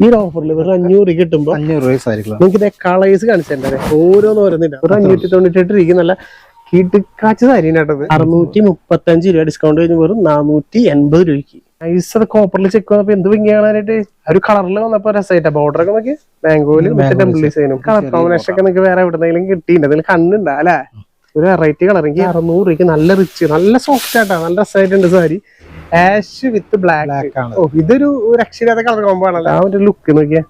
ഈ ഒരു ഓഫറിൽ വെറും അഞ്ഞൂറ് കിട്ടുമ്പോൾ അഞ്ഞൂറ് രൂപ സാരിക്കുള്ള നിങ്ങൾക്ക് ഇതേ കളേഴ്സ് കാണിച്ചിട്ടുണ്ടേ ഓരോന്ന് ഓരോന്നില്ല ഒരു അഞ്ഞൂറ്റി തൊണ്ണൂറ്റി എട്ട് രൂപയ്ക്ക് നല്ല കിടുക്കാച്ച സാരി കേട്ടത്. അറുന്നൂറ്റി മുപ്പത്തി അഞ്ച് രൂപ ഡിസ്കൗണ്ട് കഴിഞ്ഞ് വെറും നാനൂറ്റി എൺപത് രൂപയ്ക്ക്. നൈസ് അത് കോപ്പറിൽ ചെക്ക് വന്നപ്പോ എന്ത് കാണാനായിട്ട് ഒരു കളറിൽ വന്നപ്പോ രസമായിട്ട് ബോർഡർ ഒക്കെ നോക്കി. മാംഗോയിലും മറ്റേ ടെമ്പിൾ ഡിസൈനും കളർ കോമ്പിനേഷൻ ഒക്കെ നിങ്ങൾക്ക് വേറെ എവിടെന്നെങ്കിലും കിട്ടിയിട്ടുണ്ട്. അതിൽ കണ്ണുണ്ടാ അല്ലെ? ഒരു വെറൈറ്റി കളർ എനിക്ക് അറുന്നൂറ് രൂപയ്ക്ക് നല്ല റിച്ച് നല്ല സോഫ്റ്റ് ആയിട്ടാണ് നല്ല രസമായിട്ടുണ്ട് sari. Ash with black black ആണ്. ഓ ഇതൊരു രക്ഷയില്ലാത്ത കളർ കോമ്പോ ആണല്ലോ. ആ ഒരു ലുക്ക് നോക്കിയാ.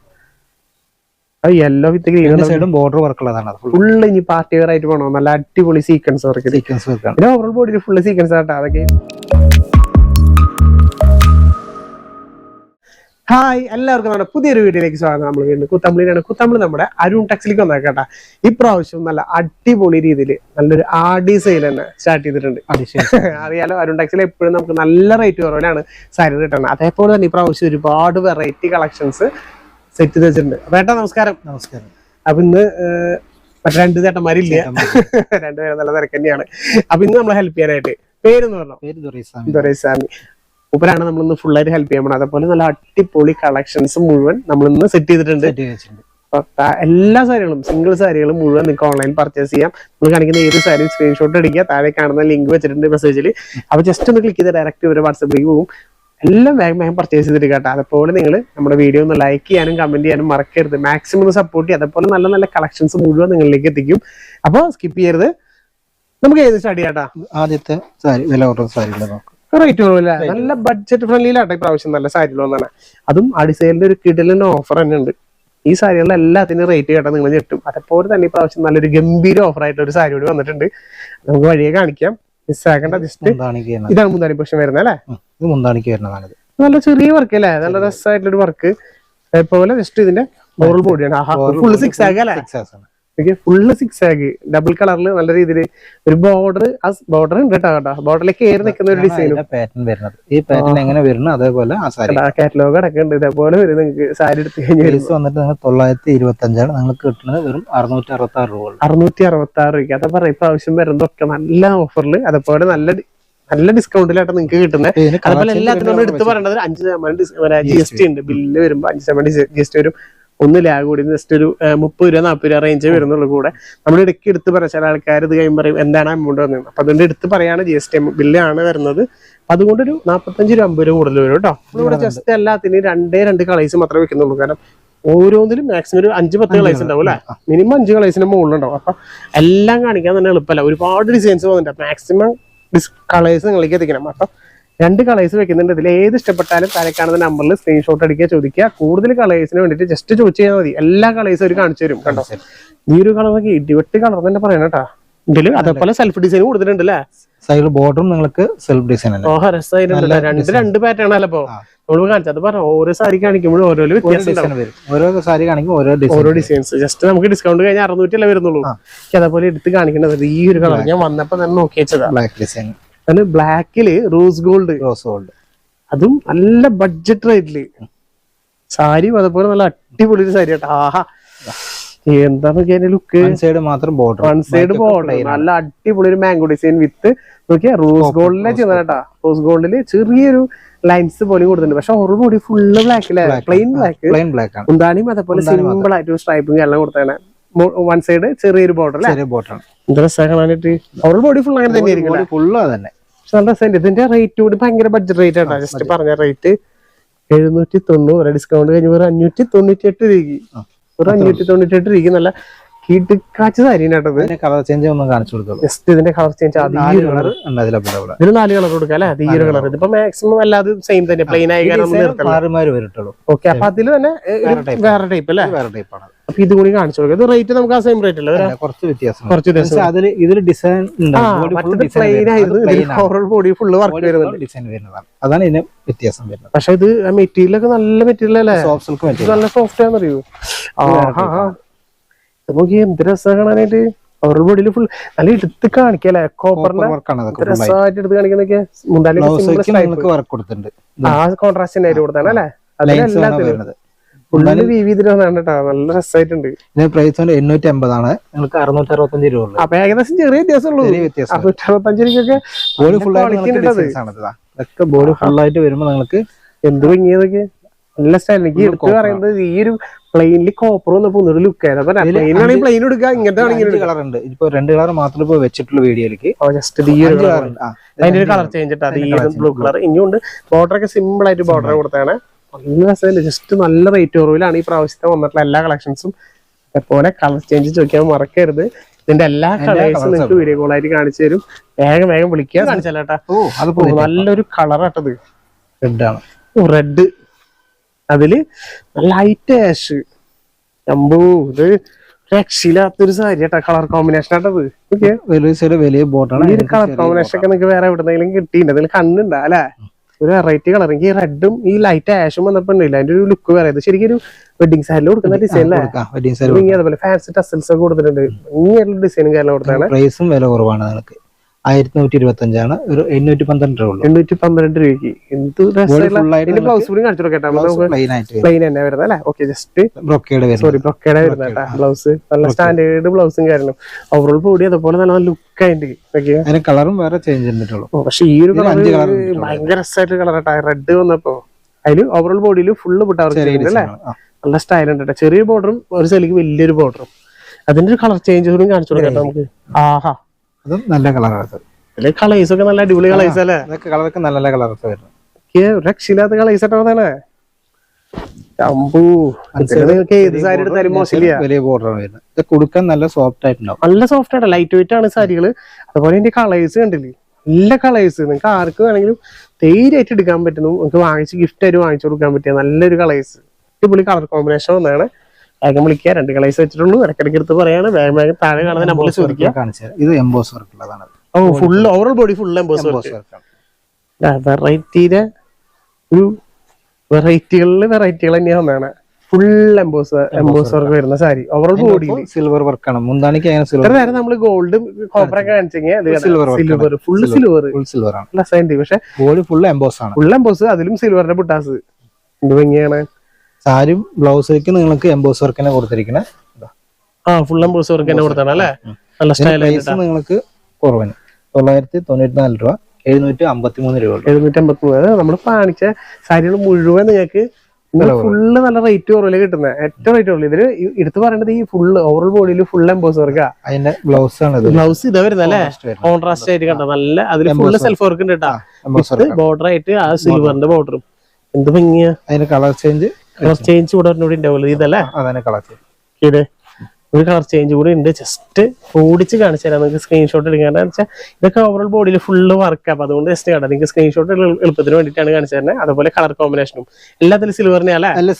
അത് യെല്ലോ വിത്ത് ഗ്രീൻ സൈഡും ബോർഡർ വർക്ക് ഉള്ളതാണ് ഫുൾ ഫുള്ള് ഇനി പാർട്ടി വെയർ ആയിട്ട് പോകണം നല്ല അടിപൊളി സീക്വൻസ് വർക്ക് സീക്വൻസ് വർക്ക് പിന്നെ ഓവറോൾ ബോഡിയിൽ ഫുള്ള് സീക്വൻസ് ആട്ടാ അതൊക്കെ. ഹായ് എല്ലാവർക്കും നമ്മുടെ പുതിയൊരു വീഡിയോയിലേക്ക് സ്വാഗതം. നമ്മൾ വീണ്ടും കുത്തമ്പിളിയാണ് കുത്തമ്പിളി നമ്മുടെ അരുൺ ടെക്സിലേക്ക് കേട്ടാ. ഇപ്രാവശ്യം നല്ല അടിപൊളി രീതിയിൽ നല്ലൊരു ആഡി സെയിൽ തന്നെ സ്റ്റാർട്ട് ചെയ്തിട്ടുണ്ട്. അറിയാലോ അരുൺ ടെക്സിൽ എപ്പോഴും നമുക്ക് നല്ല റേറ്റ് കുറവിലാണ് സാരി കിട്ടുന്നത് അതേപോലെ തന്നെ ഇപ്രാവശ്യം ഒരുപാട് വെറൈറ്റി കളക്ഷൻസ് സെറ്റ് ചെയ്ത് വെച്ചിട്ടുണ്ട്. ഏട്ടാ നമസ്കാരം. നമസ്കാരം. അപ്പൊ ഇന്ന് മറ്റേ രണ്ട് ചേട്ടന്മാരില്ല. രണ്ടുപേരും നല്ല തിരക്ക് തന്നെയാണ്. അപ്പൊ ഇന്ന് നമ്മളെ ഹെൽപ്പ് ചെയ്യാനായിട്ട് പേരെന്ന് പറഞ്ഞു? പേര് സാമി മൂപ്പരാണ് നമ്മൾ ഇന്ന് ഫുള്ളായിട്ട് ആയിട്ട് ഹെൽപ്പ് ചെയ്യാൻ പോണത്. അതേപോലെ നല്ല അടിപൊളി കളക്ഷൻസ് മുഴുവൻ നമ്മൾ ഇന്ന് സെറ്റ് ചെയ്തിട്ടുണ്ട് എല്ലാ സാരികളും സിംഗിൾ സാരികളും മുഴുവൻ നിങ്ങൾക്ക് ഓൺലൈൻ പർച്ചേസ് ചെയ്യാം. നിങ്ങൾ കാണിക്കുന്ന ഏത് സാരി സ്ക്രീൻഷോട്ട് അടിക്കുക താഴെ കാണുന്ന ലിങ്ക് വെച്ചിട്ടുണ്ട് മെസ്സേജിൽ അപ്പൊ ജസ്റ്റ് ഒന്ന് ക്ലിക്ക് ചെയ്ത് ഡയറക്റ്റ് ഒരു വാട്സപ്പിലേക്ക് പോകും. എല്ലാം വേഗം വേഗം പർച്ചേസ് ചെയ്തിട്ട് കേട്ടോ. അതേപോലെ നിങ്ങൾ നമ്മുടെ വീഡിയോ ഒന്ന് ലൈക്ക് ചെയ്യാനും കമന്റ് ചെയ്യാനും മറക്കരുത്. മാക്സിമം ഒന്ന് സപ്പോർട്ട് ചെയ്യുക. അതേപോലെ നല്ല നല്ല കളക്ഷൻസ് മുഴുവൻ നിങ്ങളിലേക്ക് എത്തിക്കും. അപ്പോൾ സ്കിപ്പ് ചെയ്യരുത്. നമുക്ക് ഏത് സ്റ്റാർട്ട് ആട്ടാ ആദ്യത്തെ സാരി വില കുറഞ്ഞ സാരി നോക്കാം. റേറ്റ് കുറവില്ല നല്ല ബഡ്ജറ്റ് ഫ്രണ്ട്ലിയിലാട്ടെ ഇപ്രാവശ്യം നല്ല സാരികൾ വന്നാണ് അതും അടിസേലിന്റെ ഒരു കിടലിന്റെ ഓഫർ തന്നെ ഉണ്ട്. ഈ സാരികളിൽ എല്ലാത്തിനും റേറ്റ് കേട്ടാൽ നിങ്ങൾ ഞെട്ടും. അതേപോലെ തന്നെ ഇപ്രാവശ്യം നല്ലൊരു ഗംഭീര ഓഫർ ആയിട്ട് ഒരു സാരി കൂടി വന്നിട്ടുണ്ട്. നമുക്ക് വഴിയെ കാണിക്കാം. മിസ്സാക്കേണ്ട ജസ്റ്റ് ഇതാണ് മുന്താണി പക്ഷം വരുന്നത് അല്ലേ? മുന്താണിക്ക് വരുന്നതാണിത്. നല്ല ചെറിയ വർക്ക് അല്ലേ? നല്ല രസമായിട്ടുള്ള വർക്ക് അതേപോലെ ജസ്റ്റ് ഇതിന്റെ മോറൽ ബോഡിയാണ് ഫുൾ സിക്സ് അല്ലേ? Six ആണ്. ഫുള്ള് സിക്സ് ആഗ് ഡബിൾ കളറിൽ നല്ല രീതിയിൽ ഒരു ബോർഡർ ആ ബോർഡർ ഉണ്ട് കേട്ടോ. കേട്ടോ ബോർഡറിലേക്ക് ഏറി നിൽക്കുന്ന ഒരു ഡിസൈൻ പാറ്റേൺ വരുന്നത്. ഈ പാറ്റേൺ എങ്ങനെ വരുന്നു? അതേപോലെ കാറ്റലോഗ് അടക്കുന്നുണ്ട് ഇതേപോലെ വരും നിങ്ങൾക്ക് സാരി എടുത്ത് കഴിഞ്ഞാൽ വന്നിട്ട് നിങ്ങൾ തൊള്ളായിരത്തി ഇരുപത്തി അഞ്ചാണ് നിങ്ങൾക്ക് കിട്ടുന്നത് വെറും അറുന്നൂറ്റി അറുപത്തി ആറ് രൂപ. അറുന്നൂറ്റി അറുപത്തി ആറ് രൂപയ്ക്ക്. അതാ പറയാം ഇപ്രാവശ്യം വരുന്നതൊക്കെ നല്ല ഓഫറിൽ അതേപോലെ നല്ല നല്ല ഡിസ്കൗണ്ടിലായിട്ട് നിങ്ങൾക്ക് കിട്ടുന്നത് അതുപോലെ എല്ലാത്തിനും നമ്മൾ എടുത്ത് പറയേണ്ടത് അഞ്ച് ശതമാനം ജി എസ് ടി ഉണ്ട്. ബില്ല് വരുമ്പോൾ അഞ്ച് ശതമാനം ജി എസ് ടി വരും. ഒന്ന് ലാഗ് കൂടി ജസ്റ്റ് ഒരു മുപ്പത് രൂപ നാൽപ്പത് രൂപ റേഞ്ച് വരുന്നുള്ളൂ കൂടെ. നമ്മൾ ഇടയ്ക്ക് എടുത്ത് പറയാം ചില ആൾക്കാർ ഇത് കഴിയുമ്പോൾ പറയും എന്താണ് എമൗണ്ട് വന്നത് അപ്പൊ അതുകൊണ്ട് എടുത്ത് പറയാണ് ജി എസ് ടി ബില്ലാണ് വരുന്നത്. അപ്പൊ അതുകൊണ്ട് ഒരു നാൽപ്പത്തഞ്ച് രൂപ അമ്പത് രൂപ കൂടുതൽ വരും കേട്ടോ. നമ്മളിവിടെ ജസ്റ്റ് എല്ലാത്തിനും രണ്ടേ രണ്ട് കളേഴ്സ് മാത്രമേ വെക്കുന്നുള്ളൂ. കാരണം ഓരോന്നിലും മാക്സിമം ഒരു അഞ്ച് പത്ത് കളേഴ്സ് ഉണ്ടാവും അല്ലെ? മിനിമം അഞ്ച് കളേഴ്സിന് മുകളിലുണ്ടാവും. അപ്പൊ എല്ലാം കാണിക്കാൻ തന്നെ എളുപ്പമല്ല. ഒരുപാട് ഡിസൈൻസ് വന്നിട്ടുണ്ട്. മാക്സിമം കളേഴ്സ് നിങ്ങളിലേക്ക് എത്തിക്കണം. അപ്പൊ രണ്ട് കളേഴ്സ് വെക്കുന്നുണ്ട്. ഇതിൽ ഏത് ഇഷ്ടപ്പെട്ടാലും താഴെ കാണുന്ന നമ്പറിൽ സ്ക്രീൻഷോട്ട് അടിക്കുക ചോദിക്കുക. കൂടുതൽ കളേഴ്സിന് വേണ്ടിട്ട് ജസ്റ്റ് ചോദിച്ചു കഴിഞ്ഞാൽ മതി. എല്ലാ കളേഴ്സും അവർ കാണിച്ചു തരും കണ്ടോ ഈ ഒരു കളർ നോക്കി ഇടിവെട്ട് കളർ തന്നെ പറയണം കേട്ടാ. അതേപോലെ സെൽഫ് ഡിസൈൻ കൊടുത്തിട്ടുണ്ട് അല്ലേ? സൈഡ് ബോർഡറും നിങ്ങൾക്ക് സെൽഫ് ഡിസൈൻ ഓഹ് രസമായിട്ടുണ്ട് രണ്ട് രണ്ട് പാറ്റേൺ അല്ലേ ഇപ്പൊ. ആ. നമ്മൾ കാണിച്ചത്. അത് പറഞ്ഞു ഓരോ സാരി കാണിക്കുമ്പോഴും ഓരോ വ്യത്യാസം വരും. ഓരോ സാരി കാണിക്കും ഓരോ ഓരോ ഡിസൈൻസ് ജസ്റ്റ് നമുക്ക് ഡിസ്കൗണ്ട് കഴിഞ്ഞാൽ അറുന്നൂറ്റി അല്ലേ വരുന്നുള്ളൂ അതേപോലെ എടുത്ത് കാണിക്കേണ്ടത് ഈ ഒരു കളർ ഞാൻ വന്നപ്പോ തന്നെ നോക്കി വെച്ചതാ. ബ്ലാക്ക് ഡിസൈൻ അതിന് ബ്ലാക്കിൽ റോസ് ഗോൾഡ്. Rose gold. അതും നല്ല ബഡ്ജറ്റ് റേറ്റിൽ സാരിയും അതുപോലെ നല്ല അടിപൊളി ഒരു സാരി കേട്ടോ ആഹാ. എന്താണ് ലുക്ക് സൈഡ് മാത്രം ബോർഡർ വൺ സൈഡ് ബോർഡർ നല്ല അടിപൊളി ഒരു മാംഗോ ഡിസൈൻ വിത്ത് നോക്കിയാ റോസ് ഗോൾഡിലെ ചെയ്യുന്നത് കേട്ടാ റോസ് ഗോൾഡിൽ ചെറിയൊരു ലൈൻസ് പോലെ കൊടുത്തിട്ടുണ്ട്. പക്ഷെ ഒരു ബോഡി ഫുള്ള് ബ്ലാക്കിലെ പ്ലെയിൻ ബ്ലാക്ക് പ്ലെയിൻ ബ്ലാക്ക് ആണ്. മുന്താണിയും അതേപോലെ സിമ്പിൾ ആയിട്ട് സ്ട്രൈപ്പിംഗ് എല്ലാം കൊടുത്താണ് വൺ സൈഡ് ചെറിയൊരു ബോർഡർ ചെറിയ ബോർഡർ രസമാണ് കാണാനായിട്ട്. അവരുടെ ബോഡി ഫുൾ അങ്ങനെ തന്നെ ഫുള്ള് തന്നെ പക്ഷെ നല്ല രസമുണ്ട് ഇതിന്റെ റേറ്റ് കൂടി ഭയങ്കര ബഡ്ജറ്റ് റേറ്റ് ആണ്. ജസ്റ്റ് പറഞ്ഞ റേറ്റ് എഴുന്നൂറ്റി തൊണ്ണൂറ് ഡിസ്കൗണ്ട് കഴിഞ്ഞ് ഒരു അഞ്ഞൂറ്റി തൊണ്ണൂറ്റി എട്ട് രൂപയ്ക്ക്. ആ. ഒരു അഞ്ഞൂറ്റി തൊണ്ണൂറ്റി എട്ട് രൂപയ്ക്ക് നല്ല കിടുക്കാച്ച സാരി കേട്ടത് അതിന്റെ കളർ ചേഞ്ച് ഒന്ന് കാണിച്ചു കൊടുക്കാം ജസ്റ്റ് ഇതിന്റെ കളർ ചേഞ്ച് അത് ഈ കളർ നാല് കളർ കൊടുക്കാം അല്ലെ? അത് ഈ ഒരു കളർ ഇതിപ്പോ മാക്സിമം അല്ലാതെ സെയിം തന്നെ. പ്ലെയിൻ ആയി കാരണം ഓക്കെ അപ്പൊ അതിൽ തന്നെ വേറെ ടൈപ്പ് അല്ലേ? വേറെ ടൈപ്പ് ആണ്. അപ്പൊ ഇത് കൂടി കാണിച്ചു കൊടുക്കും. ഇത് റേറ്റ് നമുക്ക് ആ സെയിം റേറ്റ് അല്ലേ? കുറച്ച് വ്യത്യാസം കുറച്ച് അതിൽ ഇതിൽ ഡിസൈൻ പ്ലെയിൻ ആയിരുന്നു ഓവറോൾ ബോഡി ഫുള്ള് വർക്ക് വരുന്നുണ്ട് ഡിസൈൻ വരുന്നതാണ്. അതാണ് ഇതിന് വ്യത്യാസം വരുന്നത്. പക്ഷെ ഇത് മെറ്റീരിയൽ ഒക്കെ നല്ല മെറ്റീരിയൽ അല്ലേ? സോഫ്റ്റ് നല്ല സോഫ്റ്റ് ആണെന്നറിയോ? നമുക്ക് എന്ത് രസം കാണാനായിട്ട്. ഓവർ ബോഡിയിൽ ഫുൾ നല്ല എടുത്ത് കാണിക്കല്ലേ കോപ്പറിന്റെ. രസമായിട്ട് എടുത്ത് കാണിക്കുന്നൊക്കെ വർക്ക് കൊടുത്തിട്ടുണ്ട്. ആ കോൺട്രാസ്റ്റിന്റെ ആയിട്ട് കൊടുത്താണ് അല്ലേ? അതിലെല്ലാത്തിനും ഫുള്ള് വീതിയിൽ വന്നാണ് കേട്ടോ നല്ല രസമായിട്ടുണ്ട് ഇതിന് പ്രൈസ് എണ്ണൂറ്റി അമ്പതാണ് നിങ്ങൾക്ക് അറുന്നൂറ്റി അറുപത്തഞ്ച് രൂപ ഉള്ളു അപ്പൊ ഏകദേശം ചെറിയ വ്യത്യാസമുള്ളൂ. ചെറിയ വ്യത്യാസം അറുന്നൂറ്റി അറുപത്തഞ്ച് രൂപയ്ക്കൊക്കെ ബോഡി ഫുൾ ആയിട്ട്. ഇതൊക്കെ ബോഡി ഫുൾ ആയിട്ട് വരുമ്പോൾ നിങ്ങൾക്ക് എന്ത് ഭംഗിയതൊക്കെ നല്ല സ്റ്റൈൽ എനിക്ക് എടുത്ത് പറയുന്നത് ഈ ഒരു പ്ലെയിനിൽ കോപ്പർ വന്നപ്പോ ഒന്നൊരു ലുക്ക് ആയിരുന്നു. അപ്പൊ ഇതിൽ പ്ലെയിൻ എടുക്കുക ഇങ്ങനത്തെ ആണെങ്കിൽ കളർ ഉണ്ട്. ഇപ്പൊ രണ്ട് കളർ മാത്രമേ ഇപ്പൊ വെച്ചിട്ടുള്ള വീഡിയോയിലേക്ക്. ജസ്റ്റ് ഈ ഒരു കളർ ഉണ്ട്. അതിന്റെ ഒരു കളർ ചേഞ്ച് ഇട്ടാ. ഈ ബ്ലൂ കളർ ഇനിയുണ്ട്. ബോർഡർ ഒക്കെ സിമ്പിൾ ആയിട്ട് ബോർഡർ കൊടുത്താണ് നല്ല രസമല്ലേ? ജസ്റ്റ് നല്ല റേറ്റ് കുറവിലാണ് ഈ പ്രാവശ്യത്തെ വന്നിട്ടുള്ള എല്ലാ കളക്ഷൻസും അതേപോലെ കളർ ചേഞ്ച് ചോദിക്കാൻ മറക്കരുത്. ഇതിന്റെ എല്ലാ കളേഴ്സും നിങ്ങൾക്ക് വീഡിയോ കോൾ ആയിട്ട് കാണിച്ചു തരും. വേഗം വേഗം വിളിക്കുക. കാണിച്ചാലേട്ടാ ഓ അത് ആട്ടത് നല്ലൊരു കളറാട്ടത് റെഡ് ആണ്. റെഡ് അതിൽ ലൈറ്റ് ആഷ് അമ്പൂ ഇത് രക്ഷയില്ലാത്തൊരു സാരി കേട്ടാ കളർ കോമ്പിനേഷൻ ആട്ടത് ഓക്കെ വലിയ വലിയ ബോട്ടാണ് ഈ കളർ കോമ്പിനേഷൻ ഒക്കെ നിങ്ങൾക്ക് വേറെ എവിടെന്നെങ്കിലും കിട്ടിയിട്ടുണ്ട്. അതിൽ കണ്ണുണ്ടാ അല്ലെ? ഒരു വെറൈറ്റി കളർ എനിക്ക് റെഡും ഈ ലൈറ്റ് ആഷും വന്നപ്പോ ഇല്ല അതിന്റെ ഒരു ലുക്ക് വേറെ. ഇത് ശരിക്കും ഒരു വെഡിങ് സാരിൽ കൊടുക്കുന്ന ഡിസൈൻ അതുപോലെ ഫാൻസി ടസൽസ് ഒക്കെ കൊടുത്തിട്ടുണ്ട്. ഇങ്ങനെയുള്ള ഡിസൈനും കാര്യങ്ങളും കൊടുത്താണ് പ്രൈസും വില കുറവാണ് നിങ്ങൾക്ക് ആയിരത്തി നൂറ്റി ഇരുപത്തി അഞ്ചാണ് ഒരു എണ്ണൂറ്റി പന്ത്രണ്ട് രൂപ എണ്ണൂറ്റി പന്ത്രണ്ട് രൂപയ്ക്ക് എന്ത് ബ്ലൗസ് കൂടി കാണിച്ചു കൊടുക്കട്ടെ പ്ലെയിൻ തന്നെ വരുന്നത് അല്ലെ? Okay just brocade sorry brocade വരുന്നത് ബ്ലൗസ് നല്ല സ്റ്റാൻഡേർഡ് ബ്ലൗസും കാരണം ഓവറോൾ ബോഡി അതുപോലെ നല്ല ലുക്ക് ആയിട്ട് അതിന് കളറും വേറെ ചേഞ്ച് ചെയ്തിട്ടുള്ളൂ പക്ഷെ ഈ ഒരു കളർ ഭയങ്കര രസമായിട്ട് കളർ കേട്ടാ റെഡ് വന്നപ്പോ. അതിൽ ഓവറോൾ ബോഡിയിൽ ഫുള്ള് ചെറിയ അല്ലേ. നല്ല സ്റ്റൈൽ ഉണ്ട് കേട്ടോ. ചെറിയ ബോർഡറും ഒരു സ്ഥലക്ക് വലിയൊരു ബോർഡറും അതിന്റെ ഒരു കളർ ചേഞ്ച് കൂടി കാണിച്ചു കൊടുക്കാം കേട്ടോ നമുക്ക്. ആഹാ. അതും നല്ല കളറാണ് അതിൽ കളേഴ്സ് ഒക്കെ നല്ല അടിപൊളി കളേഴ്സ് അല്ലേ? അതൊക്കെ കളറൊക്കെ നല്ല നല്ല കളറൊക്കെ വരുന്നത് രക്ഷയില്ലാത്ത കളേഴ്സ് ആയിട്ടാണ് അമ്പൂ ഇതിൽ വലിയ ബോർഡറാണ് വരുന്നത്. ഇത് കൊടുക്കാൻ നല്ല സോഫ്റ്റ് ആയിട്ടുണ്ടാവും നല്ല സോഫ്റ്റ് ആണ് ലൈറ്റ് വെയിറ്റ് ആണ് സാരികൾ. അതുപോലെ ഇതിന്റെ കളേഴ്സ് കണ്ടില്ലേ? നല്ല കളേഴ്സ് നിങ്ങൾക്ക് ആർക്ക് വേണമെങ്കിലും ധൈര്യമായിട്ട് എടുക്കാൻ പറ്റുന്നു. നിങ്ങൾക്ക് വാങ്ങിച്ച് ഗിഫ്റ്റ് ആയിട്ട് വാങ്ങിച്ചു കൊടുക്കാൻ പറ്റിയ നല്ലൊരു കളേഴ്സ് അടിപൊളി കളർ കോമ്പിനേഷൻ ഒന്നാണ് വേഗം വിളിക്കുക. രണ്ട് കളേഴ്സ് വെച്ചിട്ടുള്ളൂ. ഇടയ്ക്കിടയ്ക്ക് എടുത്ത് പറയാണ്. വേഗം വേഗം താഴെ കാണുന്ന നമ്പറിൽ ചോദിക്കുക. കാണിച്ചു ഇത് എംബോസ് വർക്ക് ഉള്ളതാണ് ഓ full overall body full emboss work വെറൈറ്റിയുടെ ഒരു വെറൈറ്റികളിൽ വെറൈറ്റികൾ തന്നെയാണ് ഒന്നാണ് ഫുൾ എംബോസ് എംബോസ് വർക്ക് വരുന്ന സാരി. ഓവറോൾ ബോഡി സിൽവർ വർക്കാണ് മുന്താണിക്ക് അങ്ങനെ സിൽവർ നേരം നമ്മൾ ഗോൾഡും കോപ്പറൊക്കെ കാണിച്ചെങ്കിൽ സിൽവർ ആണ്. Silver full silver full silver ആണ്. പ്ലസ് പക്ഷെ ബോഡി ഫുൾ എംബോസ് ആണ്. ഫുൾ എംബോസ് അതിലും സിൽവറിന്റെ പുട്ടാസ് എന്ത് ഭംഗിയാണ്. സാരിയും ബ്ലൗസിലേക്ക് നിങ്ങൾക്ക് എംബോസ് വർക്ക് തന്നെ കൊടുത്തിരിക്കണേ ആ ഫുൾ എംബോസ് വർക്ക് തന്നെ കൊടുത്താണ് അല്ലേ? നല്ല പ്രൈസ് നിങ്ങൾക്ക് കുറവന്. തൊള്ളായിരത്തി തൊണ്ണൂറ്റി നാല് രൂപ എഴുന്നൂറ്റി അമ്പത്തി മൂന്ന് രൂപ. എഴുന്നൂറ്റി അമ്പത്തി മൂന്ന് നമ്മൾ കാണിച്ച സാരികൾ മുഴുവൻ നിങ്ങൾക്ക് ഫുള്ള് നല്ല റേറ്റ് കുറവിൽ കിട്ടുന്നത് ഏറ്റവും റേറ്റ് കുറവിൽ. ഇതിൽ എടുത്തു പറയേണ്ടത് ഈ ഫുള്ള് ഓവറോൾ ബോഡിയിൽ ഫുൾ എംബോസ് വർക്ക് അതിന്റെ ബ്ലൗസ് ആണ് ബ്ലൗസ് ഇതാ വരുന്നത് അല്ലേ? കോൺട്രാസ്റ്റ് ആയിട്ട് കണ്ട? നല്ല അതിൽ ഫുള്ള് സെൽഫ് വർക്ക് ഉണ്ട് കേട്ടോ ബോർഡർ ആയിട്ട് ആ സിൽവറിന്റെ ബോർഡറും എന്ത് ഭംഗിയാ. അതിന്റെ കളർ ചേഞ്ച് കളർ ചേഞ്ച് കൂടെ ഉണ്ടാവുള്ളൂ ഇതല്ലേ? അതന്നെ കളർ ചേഞ്ച് ഒരു കളർ ചേഞ്ച് കൂടി ഉണ്ട് ജസ്റ്റ് ഓടിച്ച് കാണിച്ചു തരാം. നിങ്ങൾക്ക് സ്ക്രീൻഷോട്ട് എടുക്കാൻ വെച്ചാൽ ഇതൊക്കെ ഓവറോൾ ബോഡിയിൽ ഫുള്ള് വർക്ക് അപ്പൊ അതുകൊണ്ട് ജസ്റ്റ് കാണാം നിങ്ങൾക്ക് സ്ക്രീൻഷോട്ട് എളുപ്പത്തിന് വേണ്ടിയിട്ടാണ് കാണിച്ചു തരുന്നത് അതുപോലെ കളർ കോമ്പിനേഷനും എല്ലാത്തിലും സിൽവറിനെ അല്ല? എല്ലാ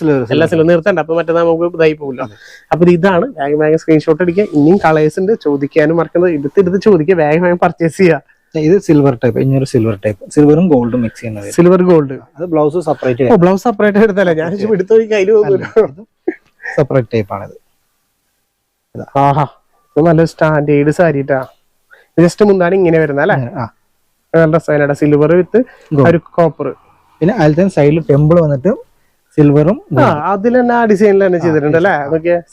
സിൽവർ നിർത്തണ്ട. അപ്പൊ മറ്റേ നമുക്ക് ഇതായി പോകില്ല അപ്പൊ ഇതാണ്. വേഗം വേഗം സ്ക്രീൻഷോട്ട് അടിക്കുക ഇനിയും കളേഴ്സ് ഉണ്ട് ചോദിക്കാനും മറക്കുന്നത് എടുത്ത് എടുത്ത് ചോദിക്കുക. വേഗം വേഗം പർച്ചേസ് ചെയ്യുക. ഇത് സിൽവർ ടൈപ്പ് ഇനി ഒരു സിൽവർ ടൈപ്പ് സിൽവറും ഗോൾഡും മിക്സ് ചെയ്യുന്നത് സിൽവർ ഗോൾഡ് അത് ബ്ലൗസ് സെപ്പറേറ്റ് ബ്ലൗസ് സെപ്പറേറ്റ് എടുത്തല്ലേ. ഞാൻ എടുത്തു സെപ്പറേറ്റ് ടൈപ്പ് ആണിത്. ആഹാ. ഇത് നല്ല സ്റ്റാൻഡേർഡ് സാരിട്ടാ ജസ്റ്റ് മുന്താണ് ഇങ്ങനെ വരുന്ന അല്ലേ? നല്ല രസമാണ് സിൽവർ വിത്ത് ഒരു കോപ്പർ പിന്നെ അതിൽ സൈഡിൽ ടെമ്പിൾ വന്നിട്ട് സിൽവറും ആ അതിൽ തന്നെ ആ ഡിസൈനിൽ തന്നെ ചെയ്തിട്ടുണ്ട് അല്ലേ?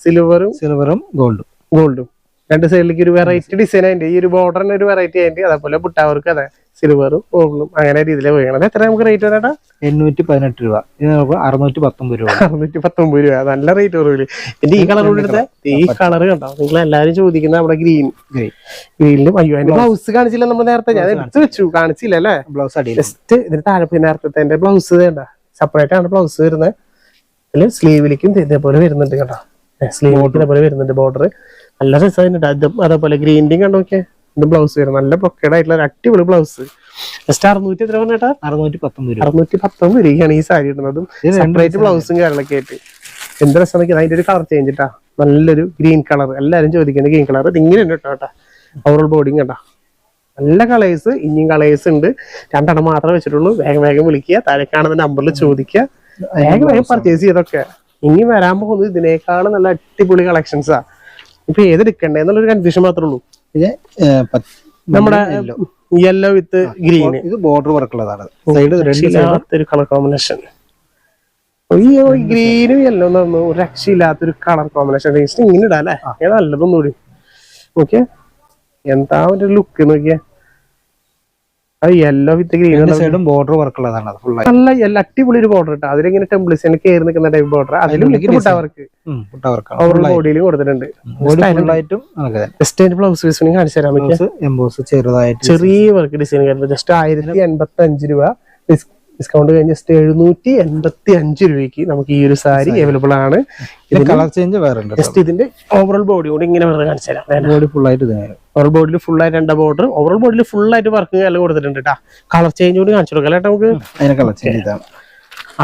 സിൽവറും സിൽവറും ഗോൾഡും ഗോൾഡും രണ്ട് സൈഡിലേക്ക് ഒരു വെറൈറ്റി ഡിസൈൻ അതിന്റെ ഈ ഒരു ബോർഡറിന് ഒരു വെറൈറ്റി അതിന്റെ അതേപോലെ പുട്ടാവർക്ക് അതെ സിൽവറും ഗോൾഡും അങ്ങനെ രീതിയിൽ പോയിക്കണം എത്ര നമുക്ക് റേറ്റ് വരാട്ടാ എണ്ണൂറ്റി പതിനെട്ട് രൂപ. ഇത് നമുക്ക് അറുന്നൂറ്റി പത്തൊമ്പത് രൂപ. അറുന്നൂറ്റി പത്തൊമ്പത് രൂപ. നല്ല റേറ്റ് കുറവിൽ എന്റെ ഈ കളർ കൂടി എടുത്ത ഈ കളർ കണ്ടോ? നിങ്ങൾ എല്ലാവരും ചോദിക്കുന്ന നമ്മുടെ ഗ്രീൻ ഗ്രീൻ ഗ്രീനിലും അയ്യോ അതിന്റെ ബ്ലൗസ് കാണിച്ചില്ല നമ്മൾ നേരത്തെ. ഞാൻ എടുത്ത് വെച്ചു. കാണിച്ചില്ല. അല്ലേ? ബ്ലൗസ് അടി ജസ്റ്റ് ഇതിന് താഴെ പിന്നെ നേരത്തെ എന്റെ ബ്ലൗസ് വേണ്ട സെപ്പറേറ്റ് ആണ് ബ്ലൗസ് വരുന്നത്. സ്ലീവിലേക്കും ഇതേപോലെ വരുന്നുണ്ട് കേട്ടോ. സ്ലീവിലേക്ക് ഇതേപോലെ വരുന്നുണ്ട് ബോർഡർ നല്ല രസമായിട്ടുണ്ട് അതും അതേപോലെ ഗ്രീന്റിങ് കണ്ടു നോക്കിയാൽ ഇത് ബ്ലൗസ് വരും. നല്ല പൊക്കേഡ് ആയിട്ടുള്ള ഒരു അടിപൊളി ബ്ലൗസ് ജസ്റ്റ് അറുന്നൂറ്റി എത്ര പറഞ്ഞേട്ടാ അറുന്നൂറ്റി പത്തൊമ്പത് രൂപ. അറുന്നൂറ്റി പത്തൊമ്പത് രൂപയാണ് ഈ സാരി ഇടുന്നതും. സെപ്പറേറ്റ് ബ്ലൗസും കാര്യങ്ങളൊക്കെ ആയിട്ട്. എന്ത് രസം നോക്കിയാൽ അതിന്റെ ഒരു കളർ ചേഞ്ച് ഇട്ടാ നല്ലൊരു ഗ്രീൻ കളർ എല്ലാരും ചോദിക്കുന്നത് ഗ്രീൻ കളർ ഇത് ഇങ്ങനെ ഉണ്ട് കേട്ടോ കേട്ടാ ഓവറോൾ ബോഡിങ് കേട്ടാ നല്ല കളേഴ്സ് ഇനിയും കളേഴ്സ് ഉണ്ട്. രണ്ടെണ്ണം മാത്രമേ വെച്ചിട്ടുള്ളൂ. വേഗം വേഗം വിളിക്കുക. താഴെ കാണുന്ന നമ്പറിൽ ചോദിക്കുക. വേഗം വേഗം പർച്ചേസ് ചെയ്തൊക്കെ. ഇനി വരാൻ പോകുന്നത് ഇതിനേക്കാളും നല്ല അടിപൊളി കളക്ഷൻസാ ഇപ്പൊ ഏതെടുക്കണ്ടേ എന്നുള്ളൊരു കൺഫ്യൂഷൻ മാത്രമേ ഉള്ളൂ. ഇത് നമ്മുടെ യെല്ലോ വിത്ത് ഗ്രീൻ ഇത് ബോർഡർ വർക്ക് ഉള്ളതാണ്. സൈഡ് രണ്ട് കളർ കോമ്പിനേഷൻ അയ്യോ ഗ്രീനും യെല്ലോ എന്ന് ഒരു രക്ഷയില്ലാത്തൊരു കളർ കോമ്പിനേഷൻ ടേസ്റ്റ് ഇങ്ങനെ ഇടാല്ലേ നല്ലതൊന്നുകൂടി ഓക്കെ എന്താ ഒരു ലുക്ക് നോക്കിയേ? അത് യെല്ലോ വിത്ത് ഗ്രീൻ സൈഡും ബോർഡർ വർക്ക് ഉള്ളതാണ് അത് ഫുള്ളായി നല്ല അടിപൊളി ഒരു ബോർഡർ ഇട്ടാ. അതിലിങ്ങനെ ടെമ്പിൾസിന് കയറി നിൽക്കുന്ന ടൈപ്പ് ബോർഡർ അതിലും ഓവർ ബോഡിയിൽ കൊടുത്തിട്ടുണ്ട്. ജസ്റ്റ് ബ്ലൗസ് കാണിച്ചു തരാൻ ചെറുതായിട്ട് ചെറിയ വർക്ക് ഡിസൈൻ ജസ്റ്റ് ആയിരത്തി എൺപത്തി അഞ്ച് രൂപ ഡിസ്കൗണ്ട് കഴിഞ്ഞ ജസ്റ്റ് എഴുന്നൂറ്റി എൺപത്തി അഞ്ച് രൂപയ്ക്ക് നമുക്ക് ഈ ഒരു സാരി അവൈലബിൾ ആണ്. കളർ ചേഞ്ച് വേറെ ജസ്റ്റ് ഇതിന്റെ ഓവറോൾ ബോഡി കൂടി ഇങ്ങനെ വെറുതെ കാണിച്ചു തരാം. ബോഡി ഫുള്ളായിട്ട് ഇതാണ് ഓവറോൾ ബോഡിയിൽ ഫുൾ ആയിട്ട് രണ്ട് ബോർഡർ ഓവറോൾ ബോഡിയിൽ ഫുൾ ആയിട്ട് വർക്ക് എല്ലാം കൊടുത്തിട്ടുണ്ട് കേട്ടോ കളർ ചേഞ്ച് കൂടി കാണിച്ചു കൊടുക്കാം നമുക്ക്? അതിനെ കളർ ചേഞ്ച് ഇതാണ്